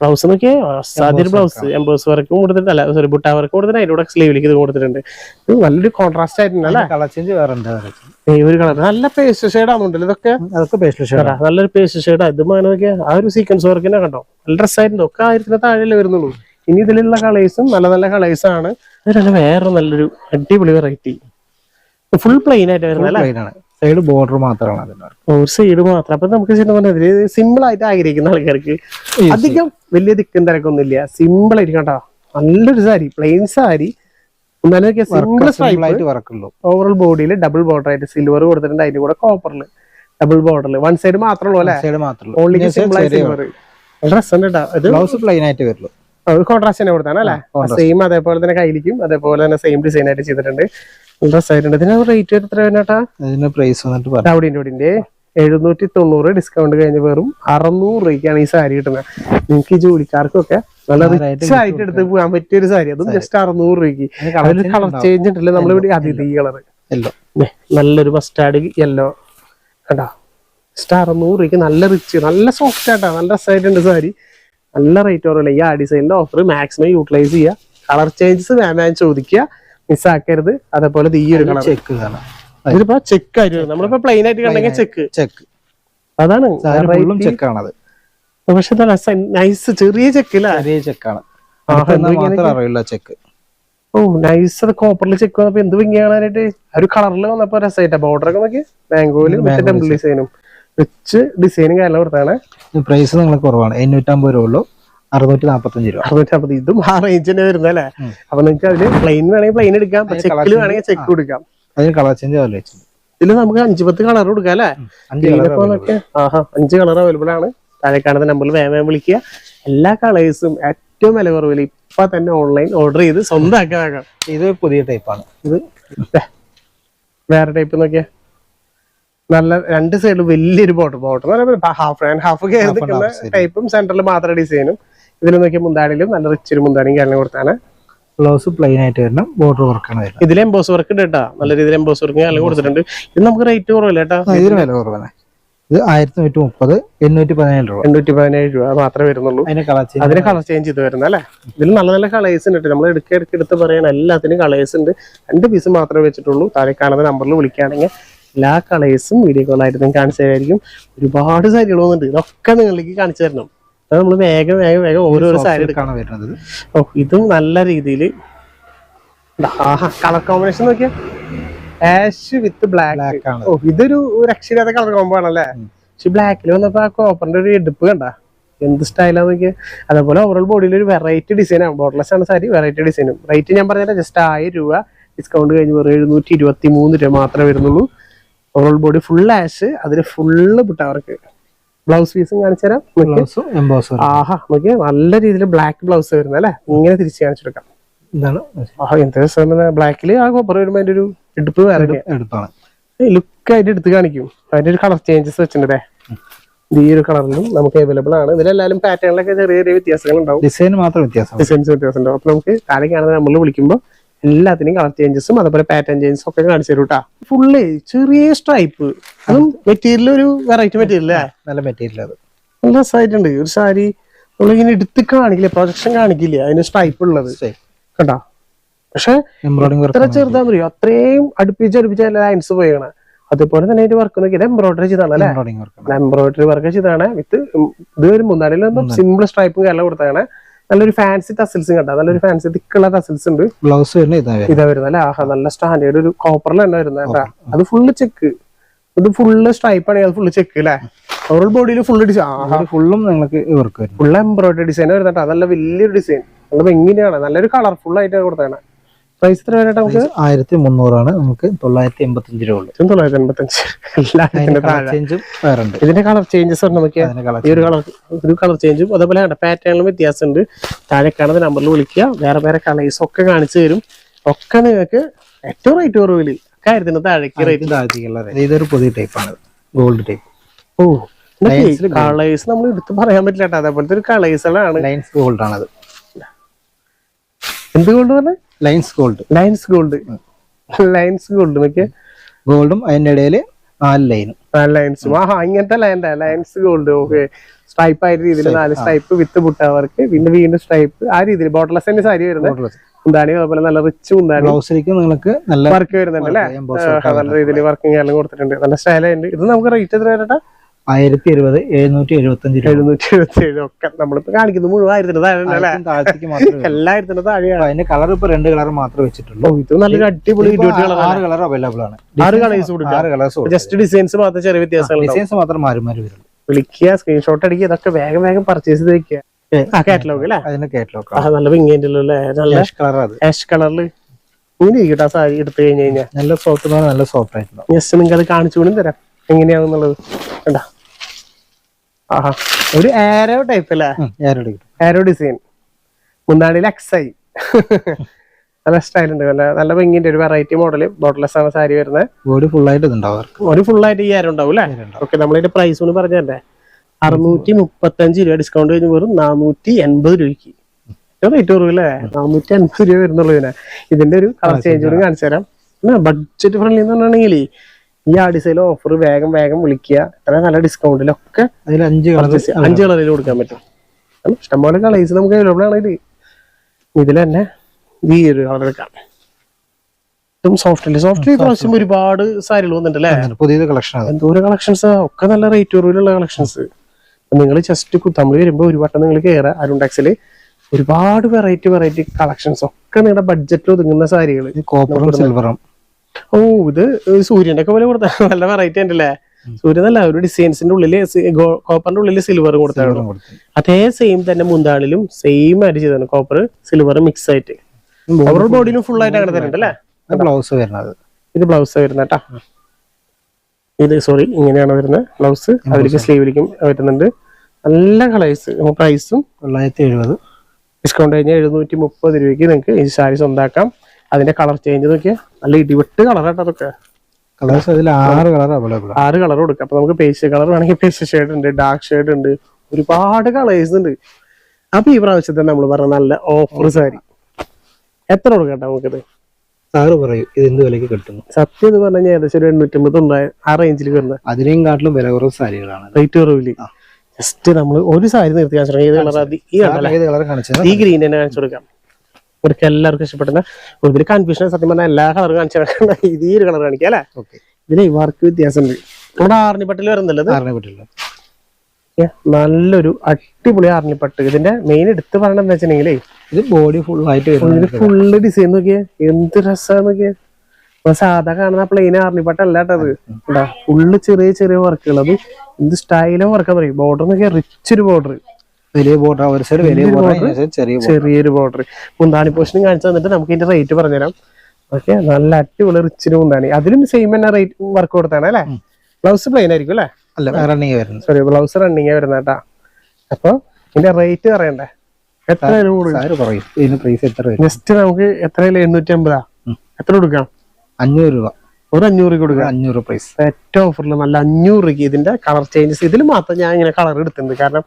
ബ്ലൗസ് നോക്കിയേ സാധ്യത ബ്ലൗസ് എംബോസ് വർക്ക് കൊടുത്തിട്ടല്ല അല്ല സോറി ബുട്ടാ വർക്ക് കൊടുത്തിട്ട് അതിന്റെ കൂടെ സ്ലീവിലേക്ക് ഇത് കൊടുത്തിട്ടുണ്ട്. നല്ലൊരു കോൺട്രാസ്റ്റ് ആയിട്ടുണ്ട് അല്ലേ? കളർ ചേഞ്ച് വേറെ ഉണ്ട്. ഒരു കളർ. നല്ല പേസ്റ്റ് ഷെയ്ഡ് ഉണ്ടല്ലോ ഇതൊക്കെ. അതൊക്കെ പേസ്റ്റ് ഷെയ്ഡ്? നല്ലൊരു പേസ്റ്റ് ഷെയ്ഡ് ഇത് നോക്കിയാ ആ ഒരു സീക്വൻസ് വർക്കിനെ കണ്ടോ? നല്ല ഡ്രസ്സായിരുന്നു ഒക്കെ ആയിരത്തിന് താഴെയല്ലേ വരുന്നുള്ളൂ. ഇനി ഇതിലുള്ള കളേഴ്സും നല്ല നല്ല കളേഴ്സ് ആണ്. ഇതിലാണ് വേറെ നല്ലൊരു അടിപൊളി വെറൈറ്റി ഫുൾ പ്ലെയിൻ ആയിട്ട് ആണ്. സൈഡ് ബോർഡർ മാത്രമാണ് ഒരു സൈഡ് മാത്രം. അപ്പൊ നമുക്ക് ശരിക്കും സിമ്പിൾ ആയിട്ട് ആഗ്രഹിക്കുന്ന ആൾക്കാർക്ക് അധികം വലിയ ദിക്കും തിരക്കൊന്നും ഇല്ല. സിമ്പിൾ ആയിരിക്കും കേട്ടോ. നല്ലൊരു സാരി പ്ലെയിൻ സാരി. എന്നാലും സ്ട്രൈപ്പ് ആയിട്ട് വർക്കുള്ളൂ ഓവറോൾ ബോഡിയിൽ ഡബിൾ ബോർഡർ ആയിട്ട് സിൽവർ കൊടുത്തിട്ടുണ്ട്. അതിന്റെ കൂടെ കോപ്പറിൽ ഡബിൾ ബോർഡറിൽ വൺ സൈഡ് മാത്രമേ അല്ലേ? സൈഡ് മാത്രമേ ഓൺലി സിമ്പിൾ ആയി സിൽവർ ഡ്രസ് ഉണ്ട് കേട്ടോ ഇത് ബ്ലൗസ് പ്ലെയിൻ ആയിട്ട് വരുള്ളൂ. കോൺട്രാസ്റ്റ് തന്നെ കൊടുത്താണ് അല്ലേ? സെയിം അതേപോലെ തന്നെ കയ്യിലേക്കും അതേപോലെ തന്നെ സെയിം ഡിസൈൻ ആയിട്ട് ചെയ്തിട്ടുണ്ട്. ഡ്രസ് ആയിട്ടുണ്ട്. ഇതിന് റേറ്റ് എത്ര വരുന്നേട്ടാ? അതിന്റെ പ്രൈസ് വന്നിട്ട് ഡൗഡിന്റെ എഴുന്നൂറ്റി തൊണ്ണൂറ് ഡിസ്കൗണ്ട് കഴിഞ്ഞ് വെറും അറുന്നൂറ് രൂപയ്ക്കാണ് ഈ സാരി കിട്ടുന്നത് നിങ്ങൾക്ക് ഈ ജോലിക്കാർക്കൊക്കെ നല്ല റിച്ച് ആയിട്ട് എടുത്ത് പോകാൻ പറ്റിയ ഒരു സാരി. അതും ജസ്റ്റ് അറുന്നൂറ് രൂപയ്ക്ക്. അതിൽ കളർ ചേഞ്ച് ഉണ്ടല്ലോ. നമ്മളിവിടെ അതിഥി കളർ നല്ലൊരു മസ്റ്റാർഡ് യെല്ലോ കണ്ടാ? ജസ്റ്റ് അറുന്നൂറ് രൂപയ്ക്ക് നല്ല റിച്ച് നല്ല സോഫ്റ്റ് ആയിട്ടാ. നല്ല രസമായിട്ടുണ്ട് സാരി. നല്ല റേറ്റ് കുറവില്ല ഈ ആ ഡിസൈനിന്റെ ഓഫർ മാക്സിമം യൂട്ടിലൈസ് ചെയ്യുക. കളർ ചേഞ്ചസ് വേണം ചോദിക്കുക. മിസ്സാക്കരുത് അതേപോലെ ഈ ഒരു കളർ ചെക്ക് കാണാം ഇതിപ്പോ ചെക്ക് ആയിട്ട് നമ്മളിപ്പോ പ്ലെയിൻ ആയിട്ട് കണ്ടെങ്കിൽ ചെക്ക് ചെക്ക് അതാണ് ചെക്കാണത് പക്ഷെ നൈസ് ചെറിയ ചെക്ക് അല്ലേ ചെറിയ ചെക്കാണ് അറിയില്ല ചെക്ക് ഓ നൈസ് അത് കോപ്പറിൽ ചെക്ക് വന്നപ്പോ എന്ത് വിങ്ങിയാണായിട്ട് ഒരു കളറിൽ വന്നപ്പോ രസമായിട്ടാ ബോർഡർ ഒക്കെ നോക്കി. മാംഗോയിൽ ടെമ്പിൾ ഡിസൈനും റിച്ച് ഡിസൈനും കാര്യം കൊടുത്താണ്. പ്രൈസ് നിങ്ങൾ കുറവാണ്. എണ്ണൂറ്റമ്പത് രൂപ ഉള്ളൂ. അറുന്നൂറ്റി നാപ്പത്തഞ്ച് രൂപ. അറുന്നൂറ്റി നാപ്പത്തി ഇതും ആ റേഞ്ച് തന്നെ വരുന്നത് അല്ലേ ഉം. അപ്പൊ നിങ്ങൾക്ക് അതിൽ പ്ലെയിൻ വേണമെങ്കിൽ പ്ലെയിൻ എടുക്കാം. ചെക്കിൽ വേണമെങ്കിൽ ചെക്ക് കൊടുക്കാം. അതിന് കളർ ചേഞ്ച് വെച്ചിട്ടുണ്ട് ഇതിൽ നമുക്ക് അഞ്ചു പത്ത് കളർ കൊടുക്കാം അല്ലേ? അഞ്ച് കളർ ആഹാ അഞ്ച് കളർ അവൈലബിൾ ആണ്. താഴെ കാണുന്ന നമ്പറിൽ വേഗം വിളിക്കുക. എല്ലാ കളേഴ്സും ഏറ്റവും വില കുറവിൽ ഇപ്പൊ തന്നെ ഓൺലൈൻ ഓർഡർ ചെയ്ത് സ്വന്തമാക്കാൻ ഇത് പുതിയ ടൈപ്പാണ് ഇത് വേറെ ടൈപ്പ് നോക്കിയാ. നല്ല രണ്ട് സൈഡിലും വലിയൊരു border border half and half കയറി നിൽക്കുന്ന ടൈപ്പും സെന്ററിൽ മാത്രം ഡിസൈനും ഇതിൽ നോക്കിയ മുന്താടിയിലും നല്ല റിച്ച് ഒരു മുന്താടിയും കാരണം കൊടുത്താണ് ബ്ലൗസ് പ്ലെയിൻ ആയിട്ട് വരണം ബോർഡർ വർക്കാണ് വരുന്നത്. ഇതിൽ എംബോസ് വർക്ക് ഉണ്ട് കേട്ടോ. നല്ല രീതിയിൽ എംബോസ് വർക്ക് കാര്യം കൊടുത്തിട്ടുണ്ട്. ഇത് നമുക്ക് റേറ്റ് കുറവില്ല കേട്ടോ. ഇതിന് വില കുറവാണ്. ഇത് ആയിരത്തി നൂറ്റി മുപ്പത് എണ്ണൂറ്റി പതിനേഴ് രൂപ. എണ്ണൂറ്റി പതിനേഴ് രൂപ മാത്രമേ വരുന്നുള്ളൂ. അതിന് കളർ ചേഞ്ച് അതിന് കളർ ചേഞ്ച് ചെയ്ത് വരുന്നത് അല്ലേ? ഇതിൽ നല്ല നല്ല കളേഴ്സ് ഉണ്ട് നമ്മൾ എടുക്ക എടുക്ക എടുത്ത് പറയാൻ എല്ലാത്തിനും കളേഴ്സ് ഉണ്ട്. രണ്ട് പീസ് മാത്രമേ വെച്ചിട്ടുള്ളൂ. താഴെ കാണുന്ന നമ്പറിൽ വിളിക്കുകയാണെങ്കിൽ എല്ലാ കളേഴ്സും വീഡിയോ കോളായിട്ട് നിങ്ങൾക്ക് കാണിച്ചു തരായിരിക്കും. ഒരുപാട് സാരികൾ വന്നിട്ടുണ്ട്. ഇതൊക്കെ നിങ്ങളിലേക്ക് കാണിച്ചു തരണം. നമ്മൾ വേഗം വേഗം വേഗം ഓരോരോ സാരി എടുക്കാണ് വരുന്നത്. ഓ ഇതും നല്ല രീതിയിൽ കളർ കോമ്പിനേഷൻ നോക്കിയാ. ആഷ് വിത്ത് ബ്ലാക്ക് ആണ്. ഓ ഇതൊരു രക്ഷയില്ലാത്ത കളർ കോമ്പോ ആണല്ലേ? പക്ഷെ ബ്ലാക്കിൽ വന്നപ്പോ ആ കോപ്പറിന്റെ ഒരു എടുപ്പ് കണ്ട? എന്ത് സ്റ്റൈലാന്ന് നോക്കിയാൽ അതേപോലെ ഓവറോൾ ബോഡിയിൽ ഒരു വെറൈറ്റി ഡിസൈൻ ആണ്. ബോർഡർലെസ് ആണ് സാരി വെറൈറ്റി ഡിസൈനും റേറ്റ് ഞാൻ പറഞ്ഞാൽ ജസ്റ്റ് ആയിരം രൂപ. ഡിസ്കൗണ്ട് കഴിഞ്ഞ് വെറും എഴുന്നൂറ്റി ഇരുപത്തി മൂന്ന് രൂപ മാത്രമേ വരുന്നുള്ളൂ. ഓവറോൾ ബോഡി ഫുൾ ആഷ് അതിൽ ഫുള്ള് പുട്ടവർക്ക് ബ്ലൗസ് പീസും കാണിച്ചു തരാം. ആഹാ നമുക്ക് നല്ല രീതിയിൽ ബ്ലാക്ക് ബ്ലൗസ് വരുന്നത് അല്ലെ? ഇങ്ങനെ തിരിച്ച് കാണിച്ചെടുക്കാം ഇതാണ്. ആഹാ എന്ത് രസം ബ്ലാക്കിൽ ആ കോപ്പർ വരുമ്പോ അതിന്റെ ഒരു എടുപ്പ് വേറെ ലുക്ക് ആയിട്ട് എടുത്ത് കാണിക്കും. അതിന്റെ ഒരു കളർ ചേഞ്ചസ് വെച്ചിട്ടുണ്ടേ ഈ ഒരു കളറിലും നമുക്ക് അവൈലബിൾ ആണ്. ഇതിലെല്ലാവരും പാറ്റേണിലൊക്കെ ചെറിയ ചെറിയ വ്യത്യാസങ്ങൾ ഉണ്ടാവും ഡിസൈൻ മാത്രം വ്യത്യാസം. ഡിസൈൻസ് വ്യത്യാസം ഉണ്ടാവും അപ്പൊ നമുക്ക് കാണുന്ന നമ്മൾ വിളിക്കുമ്പോൾ എല്ലാത്തിനും കളർ ചേഞ്ചസും അതുപോലെ പാറ്റേൺ ചേഞ്ചസും ഒക്കെ കാണിച്ചു തരും കേട്ടാ ഫുള്ള് ചെറിയ സ്ട്രൈപ്പ് അതും മെറ്റീരിയൽ ഒരു വെറൈറ്റി മെറ്റീരിയൽ അല്ലേ? നല്ല മെറ്റീരിയൽ അത്. നല്ല രസമായിട്ടുണ്ട് ഒരു സാരി നമ്മളിങ്ങനെ എടുത്ത് കാണിക്കില്ല പ്രൊജക്ഷൻ കാണിക്കില്ല. അതിന് സ്ട്രൈപ്പ് ഉള്ളത്. കേട്ടാ പക്ഷെ എത്ര ചെറുതാന്ന് അറിയോ? അത്രയും അടുപ്പിച്ച് അടുപ്പിച്ച് ലൈൻസ് പോയാണ്. അതുപോലെ തന്നെ അതിന്റെ വർക്ക് നോക്കിയത് എംബ്രോയിഡറി ചെയ്താണ് അല്ലെ? എംബ്രോയിഡറി വർക്ക് ചെയ്താണ് വിത്ത് ഇത് ഒരു മുന്നാടിയിൽ സിമ്പിൾ സ്ട്രൈപ്പും കല്ല കൊടുത്താണ് നല്ലൊരു ഫാൻസി ടസിൽസും കണ്ട? നല്ലൊരു ഫാൻസി തിക്കുള്ള ടസിൽസ് ഉണ്ട്. ബ്ലൗസ് വരുന്നത് ഇതാ വരുന്നത് വരുന്നത് അല്ലെ ആഹാ നല്ല സ്റ്റാൻഡേർഡ് ഒരു കോപ്പറിൽ തന്നെ വരുന്നത് കേട്ടാ. അത് ഫുള്ള് ചെക്ക് ഇത് ഫുള്ള് സ്ട്രൈപ്പ് ആണെങ്കിൽ അത് ഫുള്ള് ചെക്ക് അല്ലേ ഓറൽ ബോഡിയിൽ ഫുള്ള് ഡിസൈൻ ഫുള്ളും നിങ്ങൾക്ക് വർക്ക് ഫുൾ എംബ്രോയിഡറി ഡിസൈൻ വരുന്നുണ്ട് നല്ല വലിയൊരു ഡിസൈൻ നല്ല ഭംഗിയാണ്. നല്ലൊരു കളർഫുൾ ആയിട്ട് കൊടുത്താണ് പ്രൈസ് എത്ര വരെ നമുക്ക്? ആയിരത്തി മുന്നൂറാണ് നമുക്ക് തൊള്ളായിരത്തി എൺപത്തി അഞ്ച് രൂപ ഉള്ളൂ തൊള്ളായിരത്തി എൺപത്തഞ്ച് എല്ലാത്തിന്റെ വേറെ ഉണ്ട്. ഇതിന്റെ കളർ ചേഞ്ചസ് ഉണ്ട് നമുക്ക് ഈ ഒരു കളർ ഒരു കളർ ചേഞ്ചും അതുപോലെ പാറ്റേണിലും വ്യത്യാസമുണ്ട്. താഴെ കാണുന്ന നമ്പറിൽ വിളിക്കുക. വേറെ വേറെ കളേഴ്സ് ഒക്കെ കാണിച്ചു തരും. ഒക്കെ നിങ്ങൾക്ക് ഏറ്റവും റേറ്റ് കുറവിൽ. കാര്യത്തിന് താഴേക്ക് റേറ്റ് താഴ്ത്തിക്കുള്ള ഇതൊരു പുതിയ ടൈപ്പാണ് ഗോൾഡ് ടൈപ്പ് ഓ കളേഴ്സ് നമ്മൾ എടുത്ത് പറയാൻ പറ്റില്ല കേട്ടോ. അതേപോലത്തെ ഒരു കളേഴ്സുകളാണ് ലൈൻസ് ഗോൾഡ് ആണത്. എന്തുകൊണ്ട് പറഞ്ഞ? Lines gold lines gold lines gold നോക്കിയ ഗോൾഡും അതിന്റെ ഇടയിൽ നാല് ലൈനും നാല് ലൈൻസും ആഹാ ഇങ്ങനത്തെ ലൈന്റെ ലൈൻസ് ഗോൾഡ് ഓക്കെ സ്ട്രൈപ്പ് ആയ രീതിയിൽ നാല് സ്ട്രൈപ്പ് വിത്ത് പുട്ടവർക്ക് പിന്നെ വീണ്ടും സ്ട്രൈപ്പ് ആ രീതിയിൽ ബോട്ടിലസിന്റെ സാരി വരുന്നത്. മുന്താണി അതുപോലെ നല്ല റിച്ച് ഉണ്ടാകും ബ്ലൗസിലേക്ക് നിങ്ങൾക്ക് നല്ല വർക്ക് വരുന്നുണ്ട് അല്ലേ? നല്ല രീതിയിൽ വർക്കിംഗ് എല്ലാം കൊടുത്തിട്ടുണ്ട്. നല്ല സ്റ്റൈലായിട്ട് ഇത് നമുക്ക് റേറ്റ് എത്ര വരട്ടെ ആയിരത്തി ഇരുപത് എഴുന്നൂറ്റി എഴുപത്തി എഴുന്നൂറ്റി എഴുപത്തി ഏഴ് ഒക്കെ നമ്മളിപ്പോ കാണിക്കുന്നത് മുഴുവൻ ആയിരത്തിന്റെ താഴെ അല്ലേ? ആയിരത്തിന് താഴത്തേക്ക് മാത്രമേ വരൂ. എല്ലായിരത്തിന്റെ താഴെയാണ്. അതിന്റെ കളർ ഇപ്പൊ രണ്ട് കളർ മാത്രമേ വെച്ചിട്ടുള്ളൂ. ഓ, ഇത് നല്ലൊരു അടിപൊളി ആറ് കളർ അവൈലബിൾ ആണ്. ആറ് കളേഴ്സ് കൊടുക്കാം ആറ് കളേഴ്സ് ജസ്റ്റ് ഡിസൈൻസ് മാത്രം ചെറിയ വ്യത്യാസങ്ങൾ ഡിസൈൻസ് മാത്രം മാറി മാറി വരുള്ളൂ വിളിക്കുക സ്ക്രീൻഷോട്ട് അടിക്കുക ഇതൊക്കെ വേഗം വേഗം പർച്ചേസ് ചെയ്ത് വെക്കുക കാറ്റലോഗ് അല്ലേ? അതിന്റെ കാറ്റലോഗ് നല്ല ഭംഗിയുണ്ടല്ലോ അല്ലേ? നല്ല കളർ അത്. ആഷ് കളറിൽ ഇങ്ങനെ ഇരിക്കട്ടെ സാരി എടുത്തു കഴിഞ്ഞു കഴിഞ്ഞാൽ നല്ല സോഫ്റ്റ് നല്ല സോഫ്റ്റ് ആയിട്ടുണ്ടാവും. ജസ്റ്റ് നിങ്ങൾക്ക് അത് കാണിച്ചു കൂടി തരാം. എങ്ങനെയാണെന്നുള്ളത്. കണ്ടാ? ഒരു ആരോ ടൈപ്പ് അല്ലേ? ആരോ ഡിസൈൻ മുന്താണിയിൽ എക്സൈ നല്ല സ്റ്റൈൽ ഉണ്ട്. നല്ല നല്ല ഭംഗിന്റെ ഒരു വെറൈറ്റി മോഡൽ ബോട്ടിലെസ് ആണ് സാരി വരുന്നത്. ബോഡി ഫുൾ ആയിട്ട് ഇതുണ്ടാവും ഒരു ഫുൾ ആയിട്ട് ഈ ആരോ ഉണ്ടാവും അല്ലേ? ഓക്കെ നമ്മളതിന്റെ പ്രൈസ് ഒന്ന് പറഞ്ഞല്ലേ അറുന്നൂറ്റി മുപ്പത്തഞ്ച് രൂപ ഡിസ്കൗണ്ട് കഴിഞ്ഞ് വെറും നാനൂറ്റി എൺപത് രൂപയ്ക്ക് റേറ്റ് കുറവല്ലേ നാനൂറ്റി അൻപത് രൂപ വരുന്നുള്ളൂ ഇതിനെ. ഇതിന്റെ ഒരു കളർ ചേഞ്ച് കൂടി കാണിച്ചു തരാം ബഡ്ജറ്റ് ഫ്രണ്ട്ലി എന്ന് പറഞ്ഞിട്ടുണ്ടെങ്കിൽ ഈ ആ ഡിസൈൻ ഓഫർ വേഗം വേഗം വിളിക്കുക. അത്ര നല്ല ഡിസ്കൗണ്ടിലൊക്കെ അതിൽ അഞ്ച് അഞ്ച് കളറിൽ കൊടുക്കാൻ പറ്റും. ഇഷ്ടംപോലെ കളേഴ്സ് നമുക്ക് അവൈലബിൾ ആണ് ഇത് ഇതിൽ തന്നെ ഈ ഒരു കളർ എടുക്കാം. ഇതും സോഫ്റ്റ് സോഫ്റ്റ് പ്രാവശ്യം ഒരുപാട് സാരികൾ വന്നിട്ടുണ്ട് അല്ലേ? പുതിയത് കളക്ഷൻ അത് എന്തോരം കളക്ഷൻസ് ഒക്കെ നല്ല റേറ്റ് കുറവിലുള്ള കളക്ഷൻസ് നിങ്ങൾ ജസ്റ്റ് തമിഴ് വരുമ്പോൾ ഒരു വട്ടം നിങ്ങൾ കയറുക അരുണ്ടാക്സിൽ ഒരുപാട് വെറൈറ്റി വെറൈറ്റി കളക്ഷൻസ് ഒക്കെ നിങ്ങളുടെ ബഡ്ജറ്റിൽ ഒതുങ്ങുന്ന സാരികൾ കോപ്പറും സിൽവറും ഓ ഇത് സൂര്യന്റെ ഒക്കെ പോലെ കൊടുത്ത നല്ല വെറൈറ്റി ഉണ്ടല്ലേ? സൂര്യൻ അല്ല ഒരു ഡിസൈൻസിന്റെ ഉള്ളിൽ കോപ്പറിന്റെ ഉള്ളിൽ സിൽവർ കൊടുത്താണ് അതേ സെയിം തന്നെ മുന്താളിലും സെയിം ആയിട്ട് ചെയ്താണ് കോപ്പർ സിൽവർ മിക്സ് ആയിട്ട്. ഓവറോൾ ബോഡിയിലും ഫുൾ ആയിട്ട് അങ്ങനെ തരണ്ടല്ലേ ബ്ലൗസ് വരുന്നത്. ഇത് ബ്ലൗസ് വരുന്ന കേട്ടാ. ഇത് സോറി ഇങ്ങനെയാണ് വരുന്നത് ബ്ലൗസ് അവർക്ക് സ്ലീവിലേക്കും വരുന്നുണ്ട്. നല്ല കളേഴ്സ് പ്രൈസും തൊള്ളായിരത്തി എഴുപത്. ഡിസ്കൗണ്ട് കഴിഞ്ഞാൽ എഴുന്നൂറ്റി മുപ്പത് രൂപയ്ക്ക് നിങ്ങൾക്ക് ഈ സാരി സ്വന്താക്കാം. അതിന്റെ കളർ ചേഞ്ച് നോക്കിയാൽ നല്ല ഇടിവിട്ട് കളറാട്ടോ അതൊക്കെ. കളേഴ്സ് അതിൽ ആറ് കളർ അവൈലബിൾ ആറ് കളർ കൊടുക്കാം. അപ്പൊ നമുക്ക് പേസ്റ്റ് കളർ വേണമെങ്കിൽ പേസ്റ്റ് ഷേഡ് ഉണ്ട് ഡാർക്ക് ഷേഡ് ഉണ്ട് ഒരുപാട് കളേഴ്സ് ഉണ്ട്. അപ്പൊ ഈ പ്രാവശ്യത്തെ നമ്മൾ പറഞ്ഞ നല്ല ഓഫർ സാരി. എത്ര കൊടുക്കട്ടെ നമുക്കിത്? സാറ് പറയും. ഇത് എന്ത് വിലക്ക് കിട്ടുന്നു. സത്യം എന്ന് പറഞ്ഞാൽ ഏകദേശം ഒരു എണ്ണൂറ്റമ്പത് ഉണ്ടായി ആ റേഞ്ചിൽ വരുന്നത് അതിനെയും കാട്ടിലും വില കുറവ് സാരികളാണ്. റേറ്റ് കുറവില്ല ജസ്റ്റ് നമ്മൾ ഒരു സാരി നിർത്തി കാണിച്ചു ഏത് കളർ അത് ഈ കളർ ഈ ഗ്രീൻ തന്നെ കാണിച്ചു കൊടുക്കാം. ഇവർക്ക് എല്ലാവർക്കും ഇഷ്ടപ്പെടുന്ന ഇതിൽ കൺഫ്യൂഷൻ സത്യം പറഞ്ഞാൽ എല്ലാ കളറും കാണിച്ചു ഇത് ഈ ഒരു കളർ കാണിക്കാം അല്ലേ? ഓക്കെ. ഇതിന് വർക്ക് വ്യത്യാസമുണ്ട്. നമ്മുടെ ആറിനിപ്പട്ടിൽ വരുന്നുള്ളത്. ഏ, നല്ലൊരു അടിപൊളി ആറിനിപ്പട്ട്. ഇതിന്റെ മെയിൻ എടുത്ത് പറയണെന്ന് എന്താ വെച്ചിട്ടുണ്ടെങ്കിലേ ഇത് ബോഡി ഫുൾ ആയിട്ട് ഇതിന് ഫുള്ള് ഡിസൈൻ നോക്കിയേ. എന്ത് രസമാണ് നോക്കിയേ. സാധാ കാണുന്ന പ്ലെയിൻ ആർണിപ്പട്ടല്ല കേട്ടത് ഫുള്ള് ചെറിയ ചെറിയ വർക്കുകൾ അത് എന്ത് സ്റ്റൈലും വർക്കാ പറയും ബോർഡർ നോക്കിയാൽ റിച്ച് ഒരു ബോർഡർ വലിയ ബോർഡർ ഒരു സൈഡ് വലിയ ബോർഡർ ചെറിയ. ചെറിയൊരു ബോർഡർ മുന്താണി പോർഷനും കാണിച്ചു തന്നിട്ട് നമുക്ക് ഇതിന്റെ റേറ്റ് പറഞ്ഞുതരാം. ഓക്കെ നല്ല അടിപൊളി റിച്ചിന് മുന്താണി അതിലും സെയിം തന്നെ റേറ്റ് വർക്ക് കൊടുത്താണ് അല്ലേ? ബ്ലൗസ് പ്ലെയിൻ ആയിരിക്കും അല്ലേ? അല്ല റണ്ണിങ് വരുന്നത്. സോറി ബ്ലൗസ് റണ്ണിങ് വരുന്ന കേട്ടാ. അപ്പൊ ഇതിന്റെ റേറ്റ് പറയണ്ടേ? എത്ര കുറയും ഇതിന് പ്രൈസ് എത്ര വരും? ജസ്റ്റ് നമുക്ക് എത്ര എണ്ണൂറ്റി അമ്പതാ? എത്ര കൊടുക്കാം? അഞ്ഞൂറ് രൂപ. ഒരു അഞ്ഞൂറ് കൊടുക്കുക. അഞ്ഞൂറ് പ്രൈസ് ഏറ്റവും ഓഫറിൽ നല്ല അഞ്ഞൂറ് രൂപയ്ക്ക് ഇതിന്റെ കളർ ചേഞ്ചസ് ഇതിൽ മാത്രം ഞാൻ ഇങ്ങനെ കളർ എടുത്തിട്ടുണ്ട്. കാരണം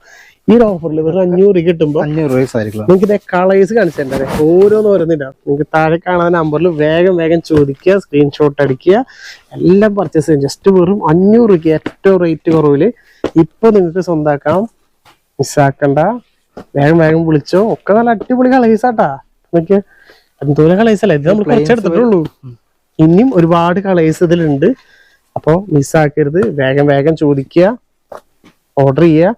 ഈ ഓഫറിൽ വെറും അഞ്ഞൂറ് രൂപ കിട്ടുമ്പോൾ അഞ്ഞൂറ് പ്രൈസ് ആയിരിക്കും. നിങ്ങൾക്ക് ഇതേ കളേഴ്സ് കാണിച്ചിട്ടുണ്ടേ ഓരോന്ന് ഓരോന്നില്ല നിങ്ങൾക്ക് താഴെ കാണുന്ന നമ്പറിൽ വേഗം വേഗം ചോദിക്കുക സ്ക്രീൻഷോട്ട് അടിക്കുക എല്ലാം പർച്ചേസ് ചെയ്യും. ജസ്റ്റ് വെറും അഞ്ഞൂറ് രൂപയ്ക്ക് ഏറ്റവും റേറ്റ് കുറവിൽ ഇപ്പൊ നിങ്ങൾക്ക് സ്വന്താക്കാം. മിസ്സാക്കണ്ട വേഗം വേഗം വിളിച്ചോ. ഒക്കെ നല്ല അടിപൊളി കളേഴ്സ് ആട്ടാ. നിങ്ങൾക്ക് എന്തോരം കളേഴ്സ് അല്ലേ? ഇത് നമ്മൾ കുറച്ച് എടുത്തിട്ടുള്ളൂ. ഇനിയും ഒരുപാട് കളേഴ്സ് ഇതിലുണ്ട്. അപ്പോൾ മിസ്സാക്കരുത്. വേഗം വേഗം ചോദിക്കുക. ഓർഡർ ചെയ്യുക.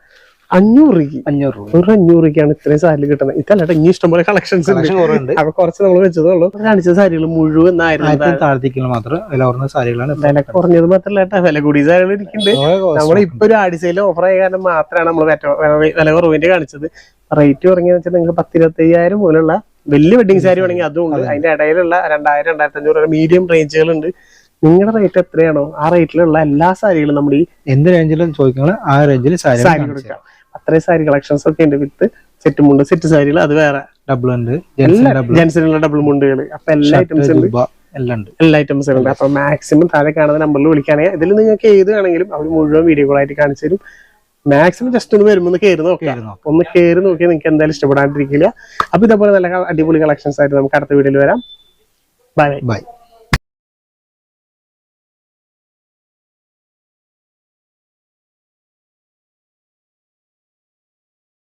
അഞ്ഞൂറ് രൂപയ്ക്ക്. അഞ്ഞൂറ് രൂപ. ഒരു അഞ്ഞൂറ് രൂപയ്ക്കാണ് ഇത്രയും സാരി കിട്ടുന്നത്. ഇതല്ല ഇനി ഇഷ്ടംപോലെ കളക്ഷൻസ് ഉണ്ട്. അപ്പൊ കുറച്ച് നമ്മൾ വെച്ചതേ ഉള്ളൂ. കാണിച്ച സാരികൾ മുഴുവൻ മാത്രം വില കുറഞ്ഞ സാരികളാണ്. വില കുറഞ്ഞത് മാത്രമല്ല കേട്ടാ. വില കൂടിയ സാരികൾ ഇരിക്കുന്നുണ്ട്. നമ്മൾ ഇപ്പൊ ഒരു ആഡിസൈൽ ഓഫർ ആയ കാരണം മാത്രമാണ് നമ്മൾ വില കുറവിന്റെ കാണിച്ചത്. റേറ്റ് കുറഞ്ഞെന്ന് വെച്ചാൽ നിങ്ങൾക്ക് പത്തിരുപത്തി അയ്യായിരം മുതലുള്ള വലിയ വെഡിങ് സാരി വേണമെങ്കിൽ അതും ഉണ്ട്. അതിന്റെ ഇടയിലുള്ള രണ്ടായിരം രണ്ടായിരത്തി അഞ്ഞൂറ് മീഡിയം റേഞ്ചുകളുണ്ട് നിങ്ങളുടെ റേറ്റ് എത്രയാണോ ആ റേറ്റിലുള്ള എല്ലാ സാരികളും നമ്മൾ ഈ എന്ത് റേഞ്ചിലും ചോദിക്കുന്നത് ആ റേഞ്ചിൽ സാരി സാരി കൊടുക്കാം. അത്രയും സാരി കളക്ഷൻസ് ഒക്കെ ഉണ്ട് വിത്ത് സെറ്റ് മുണ്ട്. സെറ്റ് സാരികൾ അത് വേറെ. ഡബിൾ ഉണ്ട്. ജെൻസിനുള്ള ഡബിൾ മുണ്ടുകൾ അപ്പൊ എല്ലാ ഐറ്റംസും ഉണ്ട്. എല്ലാം ഉണ്ട്. എല്ലാ ഐറ്റംസും ഉണ്ട്. അപ്പൊ മാക്സിമം താഴെ കാണുന്ന നമ്പറിൽ വിളിക്കുകയാണെങ്കിൽ ഇതിൽ നിങ്ങൾക്ക് ഏത് വേണമെങ്കിലും അവർ മുഴുവൻ വീഡിയോകളായിട്ട് കാണിച്ചു തരും. മാക്സിമം ജസ്റ്റ് ഒന്ന് വരുമ്പോൾ ഒന്ന് കയറി നോക്കാം. ഒന്ന് കയറി നോക്കിയാൽ നിങ്ങൾക്ക് എന്തായാലും ഇഷ്ടപ്പെടാണ്ടിരിക്കില്ല. അപ്പൊ ഇതേപോലെ നല്ല അടിപൊളി കളക്ഷൻസ് ആയിട്ട് നമുക്ക് അടുത്ത വീഡിയോയിൽ വരാം. Bye bye